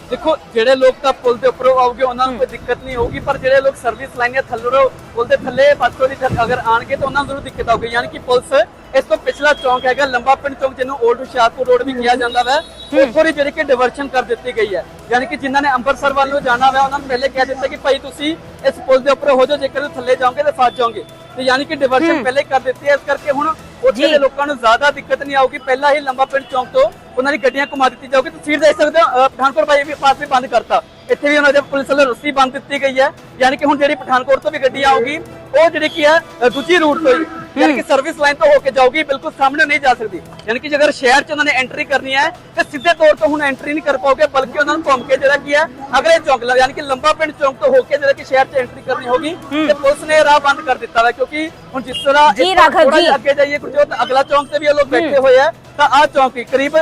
Speaker 2: ਦੇਖੋ ਜਿਹੜੇ ਲੋਕ ਤਾਂ ਪੁਲ ਦੇ ਉੱਪਰੋਂ ਆਉਗੇ ਉਹਨਾਂ ਨੂੰ ਕੋਈ ਦਿੱਕਤ ਨਹੀਂ ਹੋਊਗੀ ਪਰ ਜਿਹੜੇ ਲੋਕ ਸਰਵਿਸ ਲਾਈਨਾਂ ਥੱਲੋਂ ਪੁਲ ਦੇ ਥੱਲੇ ਪਾਸੋਂ ਦੀ ਅਗਰ ਆਣਗੇ ਤਾਂ ਉਹਨਾਂ ਨੂੰ ਜ਼ਰੂਰ ਦਿੱਕਤ ਆਊਗੀ। ਯਾਨੀ ਕਿ ਪੁਲਿਸ ਇਸ ਤੋਂ ਪਿਛਲਾ ਚੌਂਕ ਹੈਗਾ ਲੰਬਾ ਪਿੰਡ ਚੌਂਕ ਜਿਹਨੂੰ 올ਡ ਹੁਸ਼ਿਆਰਪੁਰ ਰੋਡ ਵੀ ਕਿਹਾ ਜਾਂਦਾ ਹੈ। ਉੱਥੋਂ ਦੀ ਜਿਹੜੀ ਕਿ ਡਿਵਰਸ਼ਨ ਕਰ ਦਿੱਤੀ ਗਈ ਹੈ। ਯਾਨੀ ਕਿ ਜਿਨ੍ਹਾਂ ਨੇ ਅੰਮ੍ਰਿਤਸਰ ਵੱਲ ਨੂੰ ਜਾਣਾ ਹੋਇਆ ਉਹਨਾਂ ਨੂੰ ਪਹਿਲੇ ਕਹਿ ਦਿੱਤਾ ਕਿ ਭਾਈ ਤੁਸੀਂ ਇਸ ਪੁਲ ਦੇ ਉੱਪਰ ਹੋ ਜਾਓ ਜੇਕਰ ਤੁਸੀਂ ਥੱਲੇ ਜਾਓਗੇ ਤਾਂ ਫਸ ਜਾਓਗੇ। ਤੇ ਯਾਨੀ ਕਿ ਡਿਵਰਸ਼ਨ ਪਹਿਲੇ ਕਰ ਦਿੱਤੀ ਹੈ ਇਸ ਕਰਕੇ ਹੁਣ ਉੱਥੇ ਦੇ ਲੋਕਾਂ ਨੂੰ ਜ਼ਿਆਦਾ ਦਿੱਕਤ ਨਹੀਂ ਆਊਗੀ। ਪਹਿਲਾਂ ਹੀ ਲੰਬਾ ਪਿੰਡ ਚੌਂਕ ਤੋਂ ਉਹਨਾਂ ਦੀ ਗੱਡੀਆਂ ਘੁਮਾ ਦਿੱਤੀ ਜਾਊਗੀ। ਤੁਸੀਂ ਦੇਖ ਸਕਦੇ ਹੋ ਅਹ ਪਠਾਨਕੋਟ ਬਾਈ ਵੀ ਪਾਸ ਵੀ ਬੰਦ ਕਰਤਾ। ਇੱਥੇ ਵੀ ਉਹਨਾਂ ਦੇ ਪੁਲਿਸ ਵੱਲੋਂ ਰੱਸੀ ਬੰਦ ਦਿੱਤੀ ਗਈ ਹੈ। ਯਾਨੀ ਕਿ ਹੁਣ ਜਿਹੜੀ ਪਠਾਨਕੋਟ ਤੋਂ ਵੀ ਗੱਡੀ ਆਊਗੀ ਉਹ ਜਿਹੜੀ ਕੀ ਹੈ ਅਹ ਦੂਜੀ ਰੂਟ ਤੋਂ ਹੀ ਯਾਨੀ ਕਿ ਸਰਵਿਸ ਲਾਈਨ ਤੋਂ ਹੋ ਕੇ ਜਾਊਗੀ ਬਿਲਕੁਲ ਸਾਹਮਣੇ ਨਹੀਂ ਜਾ ਸਕਦੀ। ਯਾਨੀ ਕਿ ਜੇਕਰ ਸ਼ਹਿਰ 'ਚ ਉਹਨਾਂ ਨੇ ਐਂਟਰੀ ਕਰਨੀ ਹੈ ਤੇ ਸਿੱਧੇ ਤੌਰ ਤੋਂ ਹੁਣ ਐਂਟਰੀ ਨਹੀਂ ਕਰ ਪਾਓਗੇ ਬਲਕਿ ਉਹਨਾਂ ਨੂੰ ਘੁੰਮ ਕੇ ਜਿਹੜਾ ਕੀ ਹੈ ਅਗਲੇ ਚੌਂਕ ਲਾ ਯਾਨੀ ਕਿ ਲੰਬਾ ਪਿੰਡ ਚੌਂਕ ਤੋਂ ਹੋ ਕੇ ਜਿਹੜਾ ਕਿ ਸ਼ਹਿਰ 'ਚ ਐਂਟਰੀ ਕਰਨੀ ਹੋਗੀ ਤੇ ਪੁਲਿਸ ਨੇ ਇਹ ਰਾਹ ਬੰਦ ਕਰ ਦਿੱਤਾ ਹੈ ਕਿਉਂਕਿ ਹੁਣ ਜਿਸ ਤਰ੍ਹਾਂ
Speaker 1: ਜੀ,
Speaker 2: ਇੱਥੋਂ
Speaker 1: ਰਾਘਵ
Speaker 2: ਥੋੜ੍ਹਾ
Speaker 1: ਜੀ।
Speaker 2: ਜਿਹਾ ਅੱਗੇ ਜਾਈਏ ਗੁਰਜੋਤ ਅਗਲਾ ਚੌਂਕ ਤੇ ਵੀ ਇਹ ਲੋਕ ਬੈਠੇ ਹੋਏ ਆ ਤਾਂ ਆਹ ਚੌਂਕ ਹੀ ਕਰੀਬ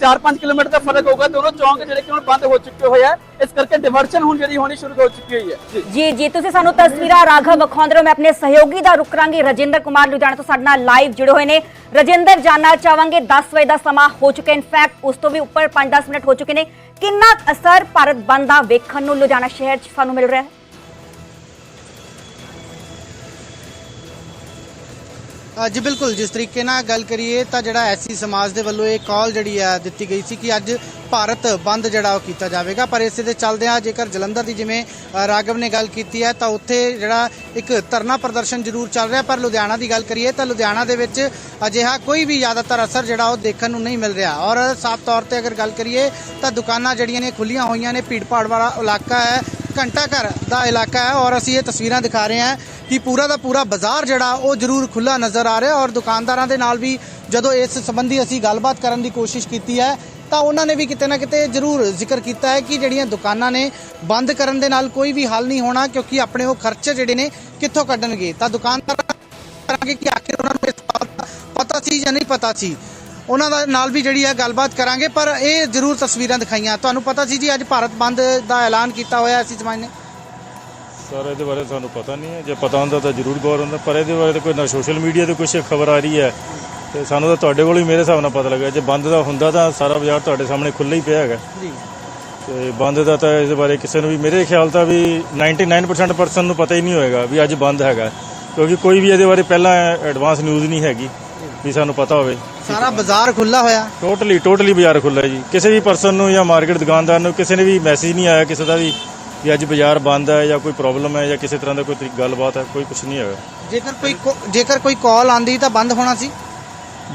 Speaker 2: 4-5 ਕਿਲੋਮੀਟਰ ਦਾ ਫ਼ਰਕ ਹੋਊਗਾ, ਦੋਨੋਂ ਚੌਂਕ ਜਿਹੜੇ ਕਿ ਹੁਣ ਬੰਦ ਹੋ ਚੁੱਕੇ ਹੋਏ ਆ। ਇਸ ਕਰਕੇ ਡਿਵਰਸ਼ਨ ਹੁਣ ਜਿਹੜੀ ਹੋਣੀ ਸ਼ੁਰੂ ਹੋ ਚੁੱਕੀ ਹੋਈ ਹੈ।
Speaker 1: ਜੀ। ਜੀ ਤੁਸੀਂ ਸਾਨੂੰ ਤਸਵੀਰਾਂ ਰਾਘਵ ਵਿਖਾਉਂਦੇ ਰਹੋ, ਮੈਂ ਆਪਣੇ ਸਹਿਯੋਗੀ ਦਾ ਰੁਕ ਕਰਾਂਗੀ। ਰਜਿੰਦਰ ਕੁਮਾਰ ਲੁਧਿਆਣਾ ਤੋਂ ਸਾਡੇ ਨਾਲ ਲਾਈਵ ਜੁੜੇ ਹੋਏ ਨੇ। ਰਜਿੰਦਰ ਜਾਨਣਾ ਚਾਹਾਂਗੇ 10 ਵਜੇ ਦਾ ਸਮਾਂ ਹੋ ਚੁੱਕਾ ਇਨਫੈਕਟ ਉਸ ਤੋਂ ਵੀ ਉੱਪਰ 5-10 ਮਿੰਟ ਹੋ ਚੁੱਕੇ ਨੇ। ਕਿੰਨਾ ਅਸਰ ਭਾਰਤ ਬੰਦ ਦਾ ਵੇਖਣ ਨੂੰ ਲੁਧਿਆਣਾ ਸ਼ਹਿਰ 'ਚ ਸਾਨੂੰ ਮਿਲ ਰਿਹਾ ਹੈ?
Speaker 4: ਜੀ ਬਿਲਕੁਲ ਜਿਸ ਤਰੀਕੇ ਨਾਲ ਗੱਲ ਕਰੀਏ ਤਾਂ ਜਿਹੜਾ ਐਸੀ ਸਮਾਜ ਦੇ ਵੱਲੋਂ ਇਹ ਕਾਲ ਜਿਹੜੀ ਆ ਦਿੱਤੀ ਗਈ ਸੀ ਕਿ ਅੱਜ ਭਾਰਤ ਬੰਦ ਜਿਹੜਾ ਉਹ ਕੀਤਾ ਜਾਵੇਗਾ। ਪਰ ਇਸੇ ਦੇ ਚੱਲਦਿਆਂ ਜੇਕਰ ਜਲੰਧਰ ਦੀ ਜਿਵੇਂ ਅ, ਰਾਘਵ ਨੇ ਗੱਲ ਕੀਤੀ ਹੈ ਤਾਂ ਉੱਥੇ ਜਿਹੜਾ ਇੱਕ ਧਰਨਾ ਪ੍ਰਦਰਸ਼ਨ ਜ਼ਰੂਰ ਚੱਲ ਰਿਹਾ। ਪਰ ਲੁਧਿਆਣਾ ਦੀ ਗੱਲ ਕਰੀਏ ਤਾਂ ਲੁਧਿਆਣਾ ਦੇ ਵਿੱਚ ਅਜਿਹਾ ਕੋਈ ਵੀ ਜ਼ਿਆਦਾਤਰ ਅਸਰ ਜਿਹੜਾ ਉਹ ਦੇਖਣ ਨੂੰ ਨਹੀਂ ਮਿਲ ਰਿਹਾ। ਔਰ ਸਾਫ਼ ਤੌਰ ਤੇ ਅਗਰ ਗੱਲ ਕਰੀਏ ਤਾਂ ਦੁਕਾਨਾਂ ਜਿਹੜੀਆਂ ਨੇ ਖੁੱਲੀਆਂ ਹੋਈਆਂ ਨੇ ਭੀੜ ਭਾੜ ਵਾਲਾ ਇਲਾਕਾ ਹੈ ਘੰਟਾ ਘਰ ਦਾ ਇਲਾਕਾ ਹੈ। ਔਰ ਅਸੀਂ ਇਹ ਤਸਵੀਰਾਂ ਦਿਖਾ ਰਹੇ ਹਾਂ ਕਿ ਪੂਰਾ ਦਾ ਪੂਰਾ ਬਾਜ਼ਾਰ ਜਿਹੜਾ ਉਹ ਜ਼ਰੂਰ ਖੁੱਲਾ ਨਜ਼ਰ ਆ ਰਿਹਾ ਔਰ ਦੁਕਾਨਦਾਰਾਂ ਦੇ ਨਾਲ ਵੀ ਜਦੋਂ ਇਸ ਸੰਬੰਧੀ ਅਸੀਂ ਗੱਲਬਾਤ ਕਰਨ ਦੀ ਕੋਸ਼ਿਸ਼ ਕੀਤੀ ਹੈ, ਤਾਂ ਉਹਨਾਂ ਨੇ ਵੀ ਕਿਤੇ ਨਾ ਕਿਤੇ ਜ਼ਰੂਰ ਜ਼ਿਕਰ ਕੀਤਾ ਹੈ ਕਿ ਜਿਹੜੀਆਂ ਦੁਕਾਨਾਂ ਨੇ ਬੰਦ ਕਰਨ ਦੇ ਨਾਲ ਕੋਈ ਵੀ ਹੱਲ ਨਹੀਂ ਹੋਣਾ ਕਿਉਂਕਿ ਆਪਣੇ ਉਹ ਖਰਚੇ ਜਿਹੜੇ ਨੇ ਕਿੱਥੋਂ ਕੱਢਣਗੇ? ਤਾਂ ਦੁਕਾਨਦਾਰਾਂ ਕਰਾਂਗੇ ਕਿ ਆਖਿਰ ਉਹਨਾਂ ਨੂੰ ਇਸ ਬਾਤ ਪਤਾ ਸੀ ਜਾਂ ਨਹੀਂ ਪਤਾ ਸੀ? ਉਹਨਾਂ ਦਾ ਨਾਲ ਵੀ ਜਿਹੜੀ ਹੈ ਗੱਲਬਾਤ ਕਰਾਂਗੇ, ਪਰ ਇਹ ਜ਼ਰੂਰ ਤਸਵੀਰਾਂ ਦਿਖਾਈਆਂ। ਤੁਹਾਨੂੰ ਪਤਾ ਸੀ ਜੀ, ਅੱਜ ਭਾਰਤ ਬੰਦ ਦਾ ਐਲਾਨ ਕੀਤਾ ਹੋਇਆ ਸੀ ਜ਼ਮਾਨੇ ਨੇ
Speaker 5: ਸਰ ਇਹਦੇ ਬਾਰੇ ਸਾਨੂੰ ਪਤਾ ਨਹੀਂ ਹੈ। ਜੇ ਪਤਾ ਹੁੰਦਾ ਤਾਂ ਜ਼ਰੂਰ ਗੌਰ ਹੁੰਦਾ ਪਰ ਇਹਦੇ ਬਾਰੇ ਤਾਂ ਕੋਈ ਨਾ ਸੋਸ਼ਲ ਮੀਡੀਆ ਤੇ ਕੁਝ ਖਬਰ ਆ ਰਹੀ ਹੈ ਤੇ ਸਾਨੂੰ ਤਾਂ ਤੁਹਾਡੇ ਕੋਲ ਹੀ ਮੇਰੇ ਹਿਸਾਬ ਨਾਲ ਪਤਾ ਲੱਗਾ। ਜੇ ਬੰਦ ਦਾ ਹੁੰਦਾ ਤਾਂ ਸਾਰਾ ਬਾਜ਼ਾਰ ਤੁਹਾਡੇ ਸਾਹਮਣੇ ਖੁੱਲ੍ਹਾ ਹੀ ਪਿਆ ਹੈਗਾ।
Speaker 4: ਜੀ।
Speaker 5: ਤੇ ਬੰਦ ਦਾ ਤਾਂ ਇਸ ਬਾਰੇ ਕਿਸੇ ਨੂੰ ਵੀ ਮੇਰੇ ਖਿਆਲ ਤਾਂ ਵੀ 99% ਪਰਸਨ ਨੂੰ ਪਤਾ ਹੀ ਨਹੀਂ ਹੋਏਗਾ ਵੀ ਅੱਜ ਬੰਦ ਹੈਗਾ। ਕਿਉਂਕਿ ਕੋਈ ਵੀ ਇਹਦੇ ਬਾਰੇ ਪਹਿਲਾਂ ਐਡਵਾਂਸ ਨਿਊਜ਼ ਨਹੀਂ ਹੈਗੀ ਵੀ ਸਾਨੂੰ ਪਤਾ ਹੋਵੇ।
Speaker 4: ਸਾਰਾ ਬਾਜ਼ਾਰ ਖੁੱਲਾ ਹੋਇਆ।
Speaker 5: ਟੋਟਲੀ ਟੋਟਲੀ ਬਾਜ਼ਾਰ ਖੁੱਲ੍ਹਾ ਹੈ ਜੀ। ਕਿਸੇ ਵੀ ਪਰਸਨ ਨੂੰ ਜਾਂ ਮਾਰਕੀਟ ਦੁਕਾਨਦਾਰ ਨੂੰ ਕਿਸੇ ਨੇ ਵੀ ਮੈਸੇਜ ਨਹੀਂ ਆਇਆ ਕਿਸੇ ਦਾ ਵੀ ਵੀ ਅੱਜ ਬਾਜ਼ਾਰ ਬੰਦ ਹੈ ਜਾਂ ਕੋਈ ਪ੍ਰੋਬਲਮ ਹੈ ਜਾਂ ਕਿਸੇ ਤਰ੍ਹਾਂ ਦਾ ਕੋਈ ਗੱਲਬਾਤ ਹੈ ਕੋਈ ਕੁਝ ਨਹੀਂ ਹੈਗਾ।
Speaker 4: ਜੇਕਰ ਕੋਈ ਕੋ- ਜੇਕਰ ਕੋਈ ਕਾਲ ਆਂਦੀ ਤਾਂ ਬੰਦ ਹੋਣਾ ਸੀ?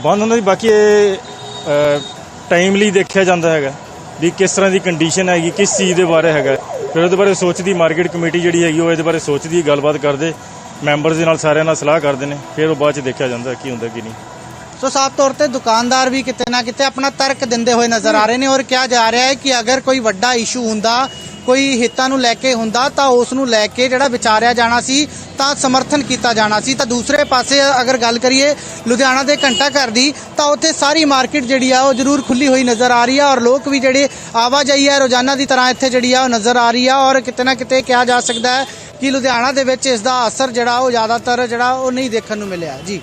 Speaker 5: ਬੰਦ ਹੁੰਦਾ ਜੀ ਬਾਕੀ ਇਹ ਟਾਈਮਲੀ ਦੇਖਿਆ ਜਾਂਦਾ ਹੈਗਾ ਵੀ ਕਿਸ ਤਰ੍ਹਾਂ ਦੀ ਕੰਡੀਸ਼ਨ ਹੈਗੀ ਕਿਸ ਚੀਜ਼ ਦੇ ਬਾਰੇ ਹੈਗਾ। ਫਿਰ ਉਹਦੇ ਬਾਰੇ ਸੋਚਦੀ ਮਾਰਕੀਟ ਕਮੇਟੀ ਜਿਹੜੀ ਹੈਗੀ ਉਹ ਇਹਦੇ ਬਾਰੇ ਸੋਚਦੀ ਗੱਲਬਾਤ ਕਰਦੇ ਮੈਂਬਰਸ ਦੇ ਨਾਲ ਸਾਰਿਆਂ ਨਾਲ ਸਲਾਹ ਕਰਦੇ ਨੇ ਫਿਰ ਉਹ ਬਾਅਦ ਚ ਦੇਖਿਆ ਜਾਂਦਾ ਕੀ ਹੁੰਦਾ ਕੀ ਨਹੀਂ।
Speaker 4: ਸੋ ਸਾਫ਼ ਤੌਰ ਤੇ ਦੁਕਾਨਦਾਰ ਵੀ ਕਿਤੇ ਨਾ ਕਿਤੇ ਆਪਣਾ ਤਰਕ ਦਿੰਦੇ ਹੋਏ ਨਜ਼ਰ ਆ ਰਹੇ ਨੇ ਔਰ ਕਿਹਾ ਜਾ ਰਿਹਾ ਹੈ ਕਿ ਅਗਰ ਕੋਈ ਵੱਡਾ ਇਸ਼ੂ ਹੁੰਦਾ ਕੋਈ ਹਿੱਤਾਂ ਨੂੰ ਲੈ ਕੇ ਹੁੰਦਾ ਤਾਂ ਉਸ ਨੂੰ ਲੈ ਕੇ ਜਿਹੜਾ ਵਿਚਾਰਿਆ ਜਾਣਾ ਸੀ, ਤਾਂ ਸਮਰਥਨ ਕੀਤਾ ਜਾਣਾ ਸੀ। ਤਾਂ ਦੂਸਰੇ ਪਾਸੇ ਅਗਰ ਗੱਲ ਕਰੀਏ ਲੁਧਿਆਣਾ ਦੇ ਘੰਟਾ ਘਰ ਦੀ, ਤਾਂ ਉੱਥੇ ਸਾਰੀ ਮਾਰਕੀਟ ਜਿਹੜੀ ਆ ਉਹ ਜ਼ਰੂਰ ਖੁੱਲੀ ਹੋਈ ਨਜ਼ਰ ਆ ਰਹੀ ਆ ਔਰ ਲੋਕ ਵੀ ਜਿਹੜੇ ਆਵਾਜਾਈ ਹੈ ਰੋਜ਼ਾਨਾ ਦੀ ਤਰ੍ਹਾਂ ਇੱਥੇ ਜਿਹੜੀ ਆ ਉਹ ਨਜ਼ਰ ਆ ਰਹੀ ਆ ਔਰ ਕਿਤੇ ਨਾ ਕਿਤੇ ਕਿਹਾ ਜਾ ਸਕਦਾ ਹੈ ਕਿ ਲੁਧਿਆਣਾ ਦੇ ਵਿੱਚ ਇਸ ਦਾ ਅਸਰ ਜਿਹੜਾ ਉਹ ਜ਼ਿਆਦਾਤਰ ਜਿਹੜਾ ਉਹ ਨਹੀਂ ਦੇਖਣ ਨੂੰ ਮਿਲਿਆ। ਜੀ।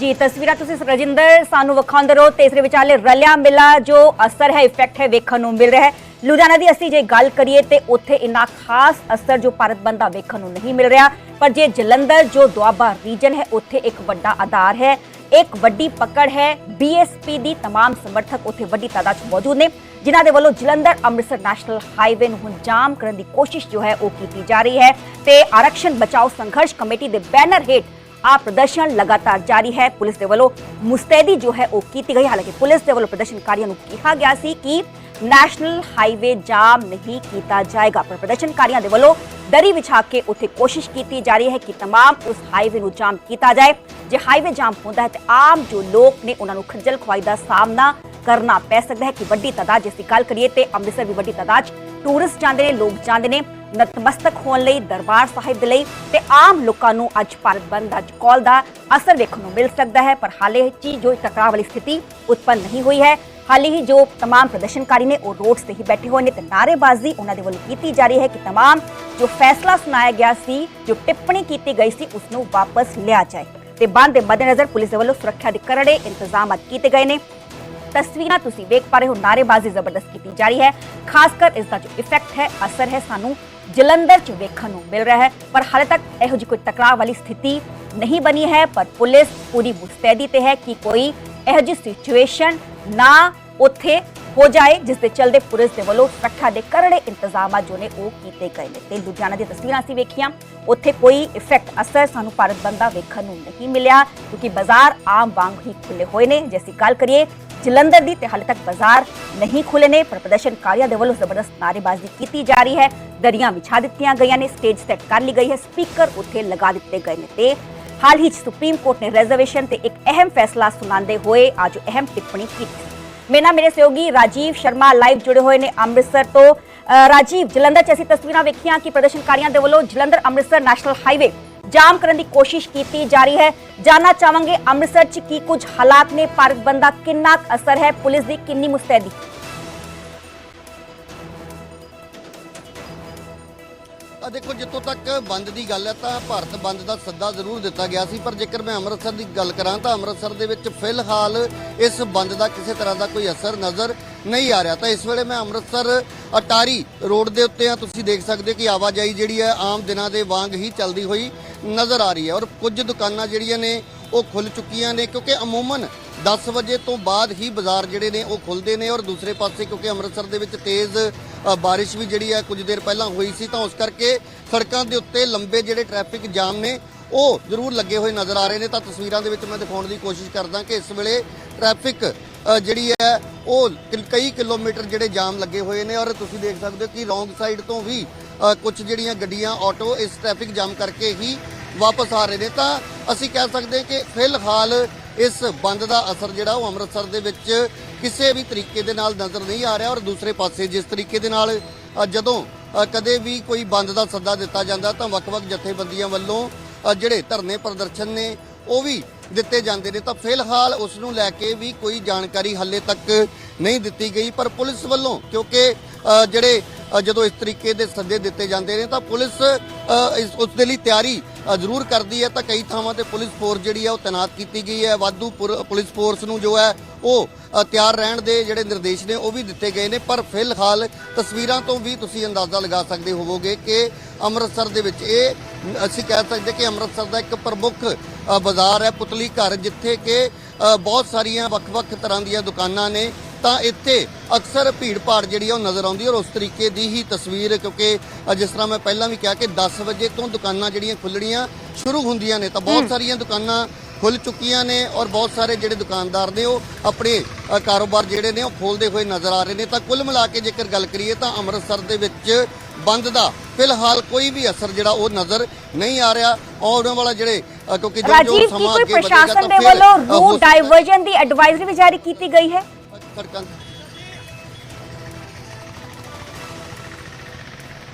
Speaker 1: ਜੀ, ਤਸਵੀਰਾਂ ਤੁਸੀਂ ਰਜਿੰਦਰ ਸਾਨੂੰ ਵਿਖਾਉਂਦੇ ਰਹੋ। ਤੇ ਇਸ ਦੇ ਵਿਚਾਲੇ ਰਲਿਆ ਮਿਲਾ ਜੋ ਅਸਰ ਹੈ ਇਫੈਕਟ ਹੈ ਵੇਖਣ ਨੂੰ ਮਿਲ ਰਿਹਾ ਹੈ। ਲੁਧਿਆਣਾ ਦੀ ਅਸੀਂ ਜੇ ਗੱਲ ਕਰੀਏ ਤੇ ਉੱਥੇ ਇੰਨਾ ਖਾਸ ਅਸਰ ਜੋ ਭਾਰਤ ਬੰਦ ਦਾ ਵੇਖਣ ਨੂੰ ਨਹੀਂ ਮਿਲ ਰਿਹਾ ਪਰ ਜੇ ਜਲੰਧਰ ਜੋ ਦੁਆਬਾ ਰੀਜਨ ਹੈ ਉੱਥੇ ਇੱਕ ਵੱਡਾ ਆਧਾਰ ਹੈ ਇੱਕ ਵੱਡੀ ਪਕੜ ਹੈ ਬੀਐਸਪੀ ਦੀ तमाम ਸਮਰਥਕ ਉੱਥੇ ਵੱਡੀ ਤਾਦਾਦ 'ਚ ਮੌਜੂਦ ਨੇ ਜਿਨ੍ਹਾਂ ਦੇ ਵੱਲੋਂ ਜਲੰਧਰ ਅੰਮ੍ਰਿਤਸਰ ਨੈਸ਼ਨਲ ਹਾਈਵੇ ਨੂੰ ਹੁਣ ਜਾਮ ਕਰਨ ਦੀ ਕੋਸ਼ਿਸ਼ ਜੋ ਹੈ ਉਹ ਕੀਤੀ ਜਾ ਰਹੀ ਹੈ ਤੇ ਆਰਕਸ਼ਣ ਬਚਾਓ ਸੰਘਰਸ਼ ਕਮੇਟੀ ਦੇ ਬੈਨਰ ਹੇਠ ਆ ਪ੍ਰਦਰਸ਼ਨ ਲਗਾਤਾਰ ਜਾਰੀ ਹੈ ਪੁਲਿਸ ਦੇ ਵੱਲੋਂ ਮੁਸਤੈਦੀ ਜੋ ਹੈ ਉਹ ਕੀਤੀ ਗਈ ਹਾਲਾਂਕਿ ਪੁਲਿਸ ਦੇ ਵੱਲੋਂ ਪ੍ਰਦਰਸ਼ਨਕਾਰੀਆਂ ਨੂੰ ਕਿਹਾ ਗਿਆ ਸੀ ਕਿ ਨੈਸ਼ਨਲ ਹਾਈਵੇ ਜਾਮ ਨਹੀਂ ਕੀਤਾ ਜਾਏਗਾ ਪਰ ਪ੍ਰਦਰਸ਼ਨਕਾਰੀਆਂ ਦੇ ਵੱਲੋਂ ਦਰੀ ਵਿਛਾ ਕੇ ਉੱਥੇ ਕੋਸ਼ਿਸ਼ ਕੀਤੀ ਜਾ ਰਹੀ ਹੈ ਕਿ तमाम ਉਸ ਹਾਈਵੇ ਨੂੰ ਜਾਮ ਕੀਤਾ ਜਾਏ ਜੇ ਹਾਈਵੇ ਜਾਮ ਹੁੰਦਾ ਹੈ ਤੇ ਆਮ ਜੋ ਲੋਕ ਨੇ ਉਹਨਾਂ ਨੂੰ ਖੱਜਲ ਖੁਆਈ ਦਾ ਸਾਹਮਣਾ ਕਰਨਾ ਪੈ ਸਕਦਾ ਹੈ ਕਿ ਵੱਡੀ ਤਾਦਾਦ ਜਿਸ ਦੀ ਗੱਲ ਕਰੀਏ ਤੇ ਅੰਮ੍ਰਿਤਸਰ ਵੀ ਵੱਡੀ ਤਾਦਾਦ 'ਚ ਟੂਰਿਸਟ ਜਾਂਦੇ ਨੇ ਲੋਕ ਜਾਂਦੇ ਨੇ ਨਤਮਸਤਕ ਹੋਣ ਲਈ ਦਰਬਾਰ ਸਾਹਿਬ ਦੇ ਲਈ ਤੇ ਆਮ ਲੋਕਾਂ ਨੂੰ ਅੱਜ ਭਾਰਤ ਬੰਦ ਦਾ ਕਾਲ ਦਾ ਅਸਰ ਵੇਖਣ ਨੂੰ ਮਿਲ ਸਕਦਾ ਹੈ ਪਰ ਹਾਲੇ ਚ ਜੋ ਟਕਰਾਅ ਵਾਲੀ ਸਥਿਤੀ ਉਤਪੰਨ ਨਹੀਂ ਹੋਈ ਹੈ ਹਾਲੇ ਹੀ ਜੋ तमाम ਪ੍ਰਦਰਸ਼ਨਕਾਰੀ ਨੇ ਉਹ ਰੋਡਸ ਤੇ ਹੀ ਬੈਠੇ ਹੋਏ ਨੇ ਤੇ ਨਾਅਰੇਬਾਜ਼ੀ ਉਹਨਾਂ ਦੇ ਵੱਲੋਂ ਕੀਤੀ ਜਾ ਰਹੀ ਹੈ ਕਿ तमाम ਜੋ ਫੈਸਲਾ ਸੁਣਾਇਆ ਗਿਆ ਸੀ ਜੋ ਟਿੱਪਣੀ ਕੀਤੀ ਗਈ ਸੀ ਉਸ ਨੂੰ ਵਾਪਸ ਲਿਆ ਜਾਏ ਤੇ ਬੰਦ ਦੇ ਮੱਦੇਨਜ਼ਰ ਪੁਲਿਸ ਦੇ ਵੱਲੋਂ ਸੁਰੱਖਿਆ ਦੇ ਕਰੜੇ ਇੰਤਜ਼ਾਮਾਤ ਕੀਤੇ ਗਏ ਨੇ ਤਸਵੀਰਾਂ ਤੁਸੀਂ ਵੇਖ ਪਾ ਰਹੇ ਹੋ ਨਾਅਰੇਬਾਜ਼ੀ ਜ਼ਬਰਦਸਤ ਕੀਤੀ ਜਾ ਰਹੀ ਹੈ ਖਾਸ ਕਰ ਇਸ ਦਾ ਜੋ ਇਫੈਕਟ ਹੈ ਅਸਰ ਹੈ ਸਾਨੂੰ ਜਲੰਧਰ ਚ ਵੇਖਣ ਨੂੰ ਮਿਲ ਰਿਹਾ ਹੈ ਪਰ ਹਾਲੇ ਤੱਕ ਇਹੋ ਜਿਹੀ ਕੋਈ ਟਕਰਾਅ ਵਾਲੀ ਸਥਿਤੀ ਨਹੀਂ ਬਣੀ ਹੈ ਪਰ ਪੁਲਿਸ ਪੂਰੀ ਮੁਸਤੈਦੀ ਤੇ ਹੈ ਕਿ ਕੋਈ ਇਹੋ ਜਿਹੀ ਸਿਚੁਏਸ਼ਨ ਨਾ ਉੱਥੇ ਹੋ ਜਾਏ, ਜਿਸ ਦੇ ਚਲਦੇ ਪੁਲਿਸ ਦੇ ਵੱਲੋਂ ਸੁਰੱਖਿਆ ਦੇ ਕਰੜੇ ਇੰਤਜ਼ਾਮਾਂ ਜੋ ਨੇ ਉਹ ਕੀਤੇ ਗਏ ਨੇ। ਤੇ ਲੁਧਿਆਣਾ ਦੀਆਂ ਤਸਵੀਰਾਂ ਅਸੀਂ ਵੇਖੀਆਂ। ਉੱਥੇ ਕੋਈ ਇਫੈਕਟ ਅਸਰ ਸਾਨੂੰ ਭਾਰਤ ਬੰਦ ਵੇਖਣ ਨੂੰ ਨਹੀਂ ਮਿਲਿਆ, ਕਿਉਂਕਿ ਬਾਜ਼ਾਰ ਆਮ ਵਾਂਗ ਹੀ ਖੁੱਲੇ ਹੋਏ ਨੇ। ਜੇ ਅਸੀਂ ਗੱਲ ਕਰੀਏ, ਜਲੰਧਰ ਦੀ ਤੇ ਹਾਲੇ ਤੱਕ ਬਾਜ਼ਾਰ ਨਹੀਂ ਖੁੱਲੇ ਨੇ, ਪਰ ਪ੍ਰਦਰਸ਼ਨਕਾਰੀਆਂ ਦੇ ਵੱਲੋਂ ਜ਼ਬਰਦਸਤ ਨਾਅਰੇਬਾਜ਼ੀ ਕੀਤੀ ਜਾ ਰਹੀ ਹੈ। ਦਰੀਆਂ ਵਿਛਾ ਦਿੱਤੀਆਂ ਗਈਆਂ ਨੇ, ਸਟੇਜ ਸੈੱਟ ਕਰ ਲਈ ਗਈ ਹੈ, ਸਪੀਕਰ ਉੱਥੇ ਲਗਾ ਦਿੱਤੇ ਗਏ ਨੇ। ਤੇ ਹਾਲ ਹੀ ਸੁਪਰੀਮ ਕੋਰਟ ਨੇ ਰਿਜ਼ਰਵੇਸ਼ਨ ਤੇ ਇੱਕ ਅਹਿਮ ਫੈਸਲਾ ਸੁਣਾਉਂਦੇ ਹੋਏ ਅੱਜ ਅਹਿਮ ਟਿੱਪਣੀ ਕੀਤੀ। ਮੇਰੇ ਮੇਰੇ ਸਹਿਯੋਗੀ ਰਾਜੀਵ ਸ਼ਰਮਾ ਲਾਈਵ ਜੁੜੇ ਹੋਏ ਨੇ ਅੰਮ੍ਰਿਤਸਰ ਤੋਂ। ਰਾਜੀਵ, ਜਲੰਧਰ 'ਚ ਅਸੀਂ ਤਸਵੀਰਾਂ ਵੇਖੀਆਂ ਕਿ ਪ੍ਰਦਰਸ਼ਨਕਾਰੀਆਂ ਦੇ ਵੱਲੋਂ Jalandhar Amritsar national highway jam ਕਰਨ ਦੀ ਕੋਸ਼ਿਸ਼ ਕੀਤੀ ਜਾ ਰਹੀ ਹੈ। ਜਾਨਣਾ ਚਾਹਾਂਗੇ ਅੰਮ੍ਰਿਤਸਰ 'ਚ ਕੀ ਕੁਝ ਹਾਲਾਤ ਨੇ ਭਾਰਤ ਬੰਦ ਦਾ ਕਿੰਨਾ ਕੁ ਅਸਰ ਹੈ, ਪੁਲਿਸ ਦੀ ਕਿੰਨੀ ਮੁਸਤੈਦੀ?
Speaker 6: ਆ ਦੇਖੋ, ਜਿੱਥੋਂ ਤੱਕ ਬੰਦ ਦੀ ਗੱਲ ਹੈ, ਤਾਂ ਭਾਰਤ ਬੰਦ ਦਾ ਸੱਦਾ ਜ਼ਰੂਰ ਦਿੱਤਾ ਗਿਆ ਸੀ, ਪਰ ਜੇਕਰ ਮੈਂ ਅੰਮ੍ਰਿਤਸਰ ਦੀ ਗੱਲ ਕਰਾਂ, ਤਾਂ ਅੰਮ੍ਰਿਤਸਰ ਦੇ ਵਿੱਚ ਫਿਲਹਾਲ ਇਸ ਬੰਦ ਦਾ ਕਿਸੇ ਤਰ੍ਹਾਂ ਦਾ ਕੋਈ ਅਸਰ ਨਜ਼ਰ ਨਹੀਂ ਆ ਰਿਹਾ। ਤਾਂ ਇਸ ਵੇਲੇ ਮੈਂ ਅੰਮ੍ਰਿਤਸਰ ਅਟਾਰੀ ਰੋਡ ਦੇ ਉੱਤੇ ਆ ਤੁਸੀਂ ਦੇਖ ਸਕਦੇ ਹੋ ਕਿ ਆਵਾਜਾਈ ਜਿਹੜੀ ਹੈ, ਆਮ ਦਿਨਾਂ ਦੇ ਵਾਂਗ ਹੀ ਚੱਲਦੀ ਹੋਈ ਨਜ਼ਰ ਆ ਰਹੀ ਹੈ ਔਰ ਕੁਝ ਦੁਕਾਨਾਂ ਜਿਹੜੀਆਂ ਨੇ, ਉਹ ਖੁੱਲ ਚੁੱਕੀਆਂ ਨੇ, ਕਿਉਂਕਿ ਅਮੂਮਨ 10 ਵਜੇ ਤੋਂ ਬਾਅਦ ਹੀ ਬਾਜ਼ਾਰ ਜਿਹੜੇ ਨੇ, ਉਹ ਖੁੱਲਦੇ ਨੇ ਔਰ ਦੂਸਰੇ ਪਾਸੇ ਕਿਉਂਕਿ ਅੰਮ੍ਰਿਤਸਰ ਦੇ ਵਿੱਚ ਤੇਜ਼ ਬਾਰਿਸ਼ ਵੀ ਜਿਹੜੀ ਹੈ ਕੁਝ ਦੇਰ ਪਹਿਲਾਂ ਹੋਈ ਸੀ ਤਾਂ ਉਸ ਕਰਕੇ ਸੜਕਾਂ ਦੇ ਉੱਤੇ ਲੰਬੇ ਜਿਹੜੇ ਟ੍ਰੈਫਿਕ ਜਾਮ ਨੇ ਉਹ ਜ਼ਰੂਰ ਲੱਗੇ ਹੋਏ ਨਜ਼ਰ ਆ ਰਹੇ ਨੇ। ਤਾਂ ਤਸਵੀਰਾਂ ਦੇ ਵਿੱਚ ਮੈਂ ਦਿਖਾਉਣ ਦੀ ਕੋਸ਼ਿਸ਼ ਕਰਦਾ ਕਿ ਇਸ ਵੇਲੇ ਟ੍ਰੈਫਿਕ ਜਿਹੜੀ ਹੈ ਉਹ ਕਿ- ਕਈ ਕਿਲੋਮੀਟਰ ਜਿਹੜੇ ਜਾਮ ਲੱਗੇ ਹੋਏ ਨੇ ਔਰ ਤੁਸੀਂ ਦੇਖ ਸਕਦੇ ਹੋ ਕਿ ਰੋਂਗ ਸਾਈਡ ਤੋਂ ਵੀ ਅ, ਕੁਝ ਜਿਹੜੀਆਂ ਗੱਡੀਆਂ ਆਟੋ ਇਸ ਟ੍ਰੈਫਿਕ ਜਾਮ ਕਰਕੇ ਹੀ ਵਾਪਸ ਆ ਰਹੇ ਨੇ। ਤਾਂ ਅਸੀਂ ਕਹਿ ਸਕਦੇ ਕਿ ਫਿਲਹਾਲ ਇਸ ਬੰਦ ਦਾ ਅਸਰ ਜਿਹੜਾ ਉਹ ਅੰਮ੍ਰਿਤਸਰ ਦੇ ਵਿੱਚ ਕਿਸੇ ਵੀ ਤਰੀਕੇ ਦੇ ਨਾਲ ਨਜ਼ਰ ਨਹੀਂ ਆ ਰਿਹਾ ਔਰ ਦੂਸਰੇ ਪਾਸੇ ਜਿਸ ਤਰੀਕੇ ਦੇ ਨਾਲ ਜਦੋਂ ਕਦੇ ਵੀ ਕੋਈ ਬੰਦ ਦਾ ਸੱਦਾ ਦਿੱਤਾ ਜਾਂਦਾ ਤਾਂ ਵੱਖ-ਵੱਖ ਜਥੇਬੰਦੀਆਂ ਵੱਲੋਂ ਜਿਹੜੇ ਧਰਨੇ ਪ੍ਰਦਰਸ਼ਨ ਨੇ, ਉਹ ਵੀ ਦਿੱਤੇ ਜਾਂਦੇ ਨੇ। ਤਾਂ ਫਿਲਹਾਲ ਉਸ ਨੂੰ ਲੈ ਕੇ ਵੀ ਕੋਈ ਜਾਣਕਾਰੀ ਹੱਲੇ ਤੱਕ ਨਹੀਂ ਦਿੱਤੀ ਗਈ, ਪਰ ਪੁਲਿਸ ਵੱਲੋਂ, ਕਿਉਂਕਿ ਜਿਹੜੇ ਜਦੋਂ ਇਸ ਤਰੀਕੇ ਦੇ ਸੱਦੇ ਦਿੱਤੇ ਜਾਂਦੇ ਨੇ ਤਾਂ ਪੁਲਿਸ ਇਸ, ਉਸ ਦੇ ਲਈ ਤਿਆਰੀ ਜ਼ਰੂਰ ਕਰਦੀ ਹੈ ਤਾਂ ਕਈ ਥਾਵਾਂ ਤੇ ਪੁਲਿਸ ਫੋਰਸ ਜਿਹੜੀ ਹੈ ਉਹ ਤਾਇਨਾਤ ਕੀਤੀ ਗਈ ਹੈ। ਵਾਧੂ ਪੁਰ- ਪੁਲਿਸ ਫੋਰਸ ਨੂੰ ਜੋ ਹੈ ਉਹ ਤਿਆਰ ਰਹਿਣ ਦੇ ਜਿਹੜੇ ਨਿਰਦੇਸ਼ ਨੇ ਉਹ ਵੀ ਦਿੱਤੇ ਗਏ ਨੇ। ਪਰ ਫਿਲਹਾਲ ਤਸਵੀਰਾਂ ਤੋਂ ਵੀ ਤੁਸੀਂ ਅੰਦਾਜ਼ਾ ਲਗਾ ਸਕਦੇ ਹੋਵੋਗੇ ਕਿ ਅੰਮ੍ਰਿਤਸਰ ਦੇ ਵਿੱਚ ਇਹ, ਅਸੀਂ ਕਹਿ ਸਕਦੇ ਕਿ ਅੰਮ੍ਰਿਤਸਰ ਦਾ ਇੱਕ ਪ੍ਰਮੁੱਖ ਬਾਜ਼ਾਰ ਹੈ, ਪੁਤਲੀ ਘਰ, ਜਿੱਥੇ ਕਿ ਬਹੁਤ ਸਾਰੀਆਂ ਵੱਖ-ਵੱਖ ਤਰ੍ਹਾਂ ਦੀਆਂ ਦੁਕਾਨਾਂ ਨੇ ਤਾਂ ਇੱਥੇ ਅਕਸਰ ਭੀੜ ਭਾੜ ਜਿਹੜੀ ਉਹ ਨਜ਼ਰ ਆਉਂਦੀ ਔਰ ਉਸ ਤਰੀਕੇ ਦੀ ਹੀ ਤਸਵੀਰ ਕਿਉਂਕਿ ਜਿਸ ਤਰ੍ਹਾਂ ਮੈਂ ਪਹਿਲਾਂ ਵੀ ਕਿਹਾ ਕਿ 10 ਵਜੇ ਤੋਂ ਦੁਕਾਨਾਂ ਜਿਹੜੀਆਂ ਖੁੱਲਣੀਆਂ ਸ਼ੁਰੂ ਹੁੰਦੀਆਂ ਨੇ ਤਾਂ ਬਹੁਤ ਸਾਰੀਆਂ ਦੁਕਾਨਾਂ ਖੁੱਲ ਚੁੱਕੀਆਂ ਨੇ ਔਰ ਬਹੁਤ ਸਾਰੇ ਜਿਹੜੇ ਦੁਕਾਨਦਾਰ ਨੇ ਉਹ ਆਪਣੇ ਕਾਰੋਬਾਰ ਜਿਹੜੇ ਨੇ ਉਹ ਖੋਲਦੇ ਹੋਏ ਨਜ਼ਰ ਆ ਰਹੇ ਨੇ। ਤਾਂ ਕੁੱਲ ਮਿਲਾ ਕੇ ਜੇਕਰ ਗੱਲ ਕਰੀਏ ਤਾਂ ਅੰਮ੍ਰਿਤਸਰ ਦੇ ਵਿੱਚ ਬੰਦ ਦਾ ਫਿਲਹਾਲ ਕੋਈ ਵੀ ਅਸਰ ਜਿਹੜਾ ਉਹ ਨਜ਼ਰ ਨਹੀਂ ਆ ਰਿਹਾ। ਆਉਣ ਵਾਲਾ ਜਿਹੜੇ ਕਿਉਂਕਿ ਜੋ ਸਮਾਂ ਅੱਗੇ ਵਧੇਗਾ ਤਾਂ ਫਿਰ,
Speaker 1: ਰੂਟ ਡਾਇਵਰਜਨ ਦੀ ਐਡਵਾਈਜ਼ਰੀ ਵੀ ਜਾਰੀ ਕੀਤੀ ਗਈ ਹੈ?
Speaker 6: ਸੜਕਾਂ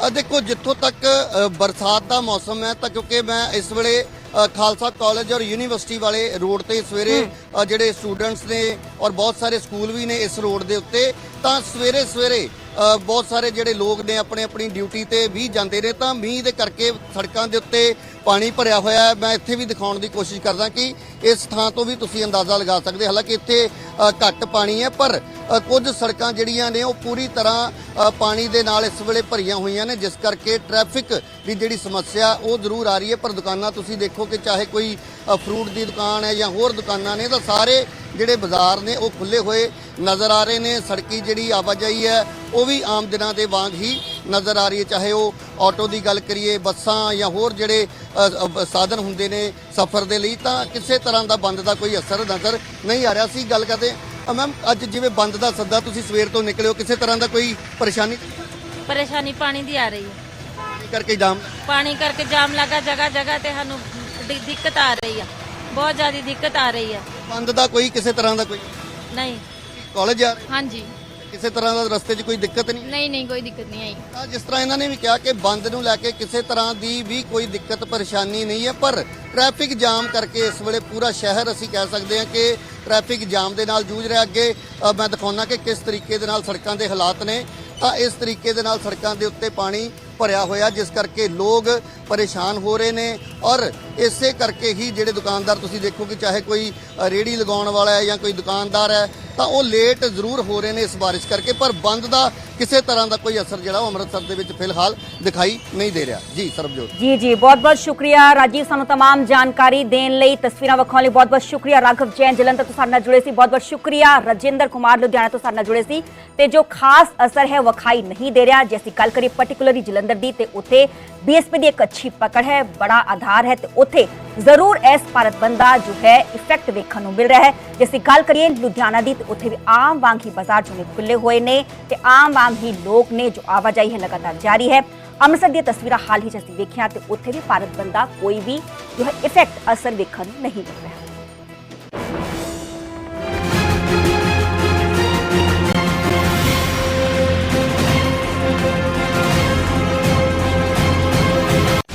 Speaker 6: ਅ ਦੇਖੋ ਜਿੱਥੋਂ ਤੱਕ ਬਰਸਾਤ ਦਾ ਮੌਸਮ ਹੈ ਤਾਂ ਕਿਉਂਕਿ ਮੈਂ ਇਸ ਵੇਲੇ ਖਾਲਸਾ ਕਾਲਜ ਔਰ ਯੂਨੀਵਰਸਿਟੀ ਵਾਲੇ ਰੋਡ ਤੇ ਸਵੇਰੇ ਜਿਹੜੇ ਸਟੂਡੈਂਟਸ ਨੇ ਔਰ ਬਹੁਤ ਸਾਰੇ ਸਕੂਲ ਵੀ ਨੇ ਇਸ ਰੋਡ ਦੇ ਉੱਤੇ ਤਾਂ ਸਵੇਰੇ ਸਵੇਰੇ ਬਹੁਤ ਸਾਰੇ ਜਿਹੜੇ ਲੋਕ ਨੇ ਆਪਣੇ ਆਪਣੀ ਡਿਊਟੀ ਤੇ ਵੀ ਜਾਂਦੇ ਨੇ ਤਾਂ ਮੀਂਹ ਦੇ ਕਰਕੇ ਸੜਕਾਂ ਦੇ ਉੱਤੇ ਪਾਣੀ ਭਰਿਆ ਹੋਇਆ ਹੈ। ਮੈਂ ਇੱਥੇ ਵੀ ਦਿਖਾਉਣ ਦੀ ਕੋਸ਼ਿਸ਼ ਕਰਦਾ ਕਿ ਇਸ ਥਾਂ ਤੋਂ ਵੀ ਤੁਸੀਂ ਅੰਦਾਜ਼ਾ ਲਗਾ ਸਕਦੇ ਹਾਲਾਂਕਿ ਇੱਥੇ ਘੱਟ ਪਾਣੀ ਹੈ, ਪਰ ਕੁਝ ਸੜਕਾਂ ਜਿਹੜੀਆਂ ਨੇ, ਉਹ ਪੂਰੀ ਤਰ੍ਹਾਂ ਪਾਣੀ ਦੇ ਨਾਲ ਇਸ ਵੇਲੇ ਭਰੀਆਂ ਹੋਈਆਂ ਨੇ, ਜਿਸ ਕਰਕੇ ਟ੍ਰੈਫਿਕ ਦੀ ਜਿਹੜੀ ਸਮੱਸਿਆ, ਉਹ ਜ਼ਰੂਰ ਆ ਰਹੀ ਹੈ। ਪਰ ਦੁਕਾਨਾਂ ਤੁਸੀਂ ਦੇਖੋ ਕਿ ਚਾਹੇ ਕੋਈ ਫਰੂਟ ਦੀ ਦੁਕਾਨ ਹੈ ਜਾਂ ਹੋਰ ਦੁਕਾਨਾਂ ਨੇ, ਤਾਂ ਸਾਰੇ ਜਿਹੜੇ ਬਾਜ਼ਾਰ ਨੇ, ਉਹ ਖੁੱਲੇ ਹੋਏ ਨਜ਼ਰ ਆ ਰਹੇ ਨੇ। ਸੜਕੀ ਜਿਹੜੀ ਆਵਾਜਾਈ ਹੈ, ਉਹ ਵੀ ਆਮ ਦਿਨਾਂ ਦੇ ਵਾਂਗ ਹੀ ਨਜ਼ਰ ਆ ਰਹੀ ਹੈ ਚਾਹੇ ਉਹ ਆਟੋ ਦੀ ਗੱਲ ਕਰੀਏ ਬੱਸਾਂ ਜਾਂ ਹੋਰ ਜਿਹੜੇ ਸਾਧਨ ਹੁੰਦੇ ਨੇ ਸਫ਼ਰ ਦੇ ਲਈ ਤਾਂ ਕਿਸੇ ਤਰ੍ਹਾਂ ਦਾ ਬੰਦ ਦਾ ਕੋਈ ਅਸਰ ਨਜ਼ਰ ਨਹੀਂ ਆ ਰਿਹਾ। ਸੀ ਗੱਲ ਕਰਦੇ ਮੈਮ ਅੱਜ ਜਿਵੇਂ ਬੰਦ ਦਾ ਸੱਦਾ ਤੁਸੀਂ ਸਵੇਰ ਤੋਂ ਨਿਕਲੇ ਹੋ ਕਿਸੇ ਤਰ੍ਹਾਂ ਦਾ ਕੋਈ ਪਰੇਸ਼ਾਨੀ?
Speaker 7: ਪਰੇਸ਼ਾਨੀ ਪਾਣੀ ਦੀ ਆ ਰਹੀ ਹੈ।
Speaker 6: ਕਰਕੇ ਜਾਮ?
Speaker 7: ਪਾਣੀ ਕਰਕੇ ਜਾਮ ਲੱਗਾ ਜਗ੍ਹਾ ਜਗ੍ਹਾ ਤੇ ਸਾਨੂੰ ਦਿੱਕਤ ਆ ਰਹੀ ਆ। ਬਹੁਤ ਜ਼ਿਆਦਾ ਦਿੱਕਤ ਆ ਰਹੀ ਹੈ
Speaker 6: ਬੰਦ ਦਾ ਕੋਈ ਕਿਸੇ ਤਰ੍ਹਾਂ ਦਾ ਕੋਈ?
Speaker 7: ਨਹੀਂ।
Speaker 6: ਕਾਲਜ ਜਾ ਰਹੇ?
Speaker 8: ਹਾਂਜੀ।
Speaker 6: ਕਿਸੇ ਤਰ੍ਹਾਂ ਦਾ ਰਸਤੇ 'ਚ ਕੋਈ ਦਿੱਕਤ ਨਹੀਂ?
Speaker 8: ਨਹੀਂ ਨਹੀਂ ਕੋਈ ਦਿੱਕਤ ਨਹੀਂ ਆਈ।
Speaker 6: ਤਾਂ ਜਿਸ ਤਰ੍ਹਾਂ ਇਹਨਾਂ ਨੇ ਵੀ ਕਿਹਾ ਕਿ ਬੰਦ ਨੂੰ ਲੈ ਕੇ ਕਿਸੇ ਤਰ੍ਹਾਂ ਦੀ ਵੀ ਕੋਈ ਦਿੱਕਤ ਪਰੇਸ਼ਾਨੀ ਨਹੀਂ ਹੈ ਪਰ ਟ੍ਰੈਫਿਕ ਜਾਮ ਕਰਕੇ ਇਸ ਵੇਲੇ ਪੂਰਾ ਸ਼ਹਿਰ ਅਸੀਂ ਕਹਿ ਸਕਦੇ ਹਾਂ ਕਿ ਟ੍ਰੈਫਿਕ ਜਾਮ ਦੇ ਨਾਲ ਜੂਝ ਰਿਹਾ। ਅੱਗੇ ਅ, ਮੈਂ ਦਿਖਾਉਣਾ ਕਿ ਕਿਸ ਤਰੀਕੇ ਦੇ ਨਾਲ ਸੜਕਾਂ ਦੇ ਹਾਲਾਤ ਨੇ। ਤਾਂ ਇਸ ਤਰੀਕੇ ਦੇ ਨਾਲ ਸੜਕਾਂ ਦੇ ਉੱਤੇ ਪਾਣੀ ਭਰਿਆ ਹੋਇਆ ਜਿਸ ਕਰਕੇ ਲੋਕ ਪਰੇਸ਼ਾਨ ਹੋ ਰਹੇ ਨੇ ਔਰ ਇਸੇ ਕਰਕੇ ਹੀ ਜਿਹੜੇ ਦੁਕਾਨਦਾਰ ਤੁਸੀਂ ਦੇਖੋ ਕਿ ਚਾਹੇ ਕੋਈ ਰੇੜੀ ਲਗਾਉਣ ਵਾਲਾ ਹੈ ਜਾਂ ਕੋਈ ਦੁਕਾਨਦਾਰ ਹੈ, ਤਾਂ ਉਹ ਲੇਟ ਜ਼ਰੂਰ ਹੋ ਰਹੇ ਨੇ ਇਸ ਬਾਰਿਸ਼ ਕਰਕੇ, ਪਰ ਬੰਦ ਦਾ ਕਿਸੇ ਤਰ੍ਹਾਂ ਦਾ ਕੋਈ ਅਸਰ ਜਿਹੜਾ ਉਹ ਅੰਮ੍ਰਿਤਸਰ ਦੇ ਵਿੱਚ ਫਿਲਹਾਲ ਦਿਖਾਈ ਨਹੀਂ ਦੇ ਰਿਹਾ। ਜੀ, ਸਰਬਜੋਤ।
Speaker 1: ਜੀ ਜੀ, ਬਹੁਤ ਬਹੁਤ ਸ਼ੁਕਰੀਆ ਰਾਜੀਵ ਸਾਨੂੰ ਤਮਾਮ ਜਾਣਕਾਰੀ ਦੇਣ ਲਈ, ਤਸਵੀਰਾਂ ਵਿਖਾਉਣ ਲਈ ਬਹੁਤ ਬਹੁਤ ਸ਼ੁਕਰੀਆ ਰਾਘਵ ਜੈਨ ਜਲੰਧਰ ਤੋਂ ਸਾਡੇ ਨਾਲ ਜੁੜੇ ਸੀ, ਬਹੁਤ ਬਹੁਤ ਸ਼ੁਕਰੀਆ ਰਜਿੰਦਰ ਕੁਮਾਰ ਲੁਧਿਆਣਾ ਤੋਂ ਸਾਡੇ ਨਾਲ ਜੁੜੇ ਸੀ, ਤੇ ਜੋ ਖਾਸ ਅਸਰ ਹੈ ਵਿਖਾਈ ਨਹੀਂ ਦੇ ਰਿਹਾ। ਜੇ ਅਸੀਂ ਗੱਲ ਕਰੀਏ ਪਾਰਟਿਕੂਲਰਲੀ ਜਲੰਧਰ ਦੀ, ਤੇ ਉੱਥੇ ਬੀਐਸਪੀ ਦੀ ਇੱਕ ਅੱਛੀ ਪਕੜ ਹੈ, ਬੜਾ ਆਧਾਰ ਹੈ, ਤੇ ਉੱਥੇ ਜ਼ਰੂਰ ਇਸ ਭਾਰਤ ਬੰਦ ਦਾ ਜੋ ਹੈ ਇਫੈਕਟ ਵੇਖਣ ਨੂੰ ਮਿਲ ਰਿਹਾ ਹੈ। ਜੇ ਅਸੀਂ ਗੱਲ ਕਰੀਏ ਲੁਧਿਆਣਾ ਦੀ, ਤੇ ਉੱਥੇ ਵੀ ਆਮ ਵਾਂਗ ਹੀ ਬਾਜ਼ਾਰ ਜੋ ਨੇ ਖੁੱਲੇ ਹੋਏ ਨੇ ਤੇ ਆਮ ਵਾਂਗ ਹੀ ਲੋਕ ਨੇ ਜੋ ਆਵਾਜਾਈ ਹੈ ਲਗਾਤਾਰ ਜਾਰੀ ਹੈ। ਅੰਮ੍ਰਿਤਸਰ ਦੀਆਂ ਤਸਵੀਰਾਂ ਹਾਲ ਹੀ ਚ ਅਸੀਂ ਵੇਖਿਆ ਤੇ ਉੱਥੇ ਵੀ ਭਾਰਤ ਬੰਦ ਦਾ ਕੋਈ ਵੀ ਜੋ ਹੈ ਇਫੈਕਟ ਅਸਰ ਦੇਖਣ ਨੂੰ ਨਹੀਂ ਮਿਲ ਰਿਹਾ।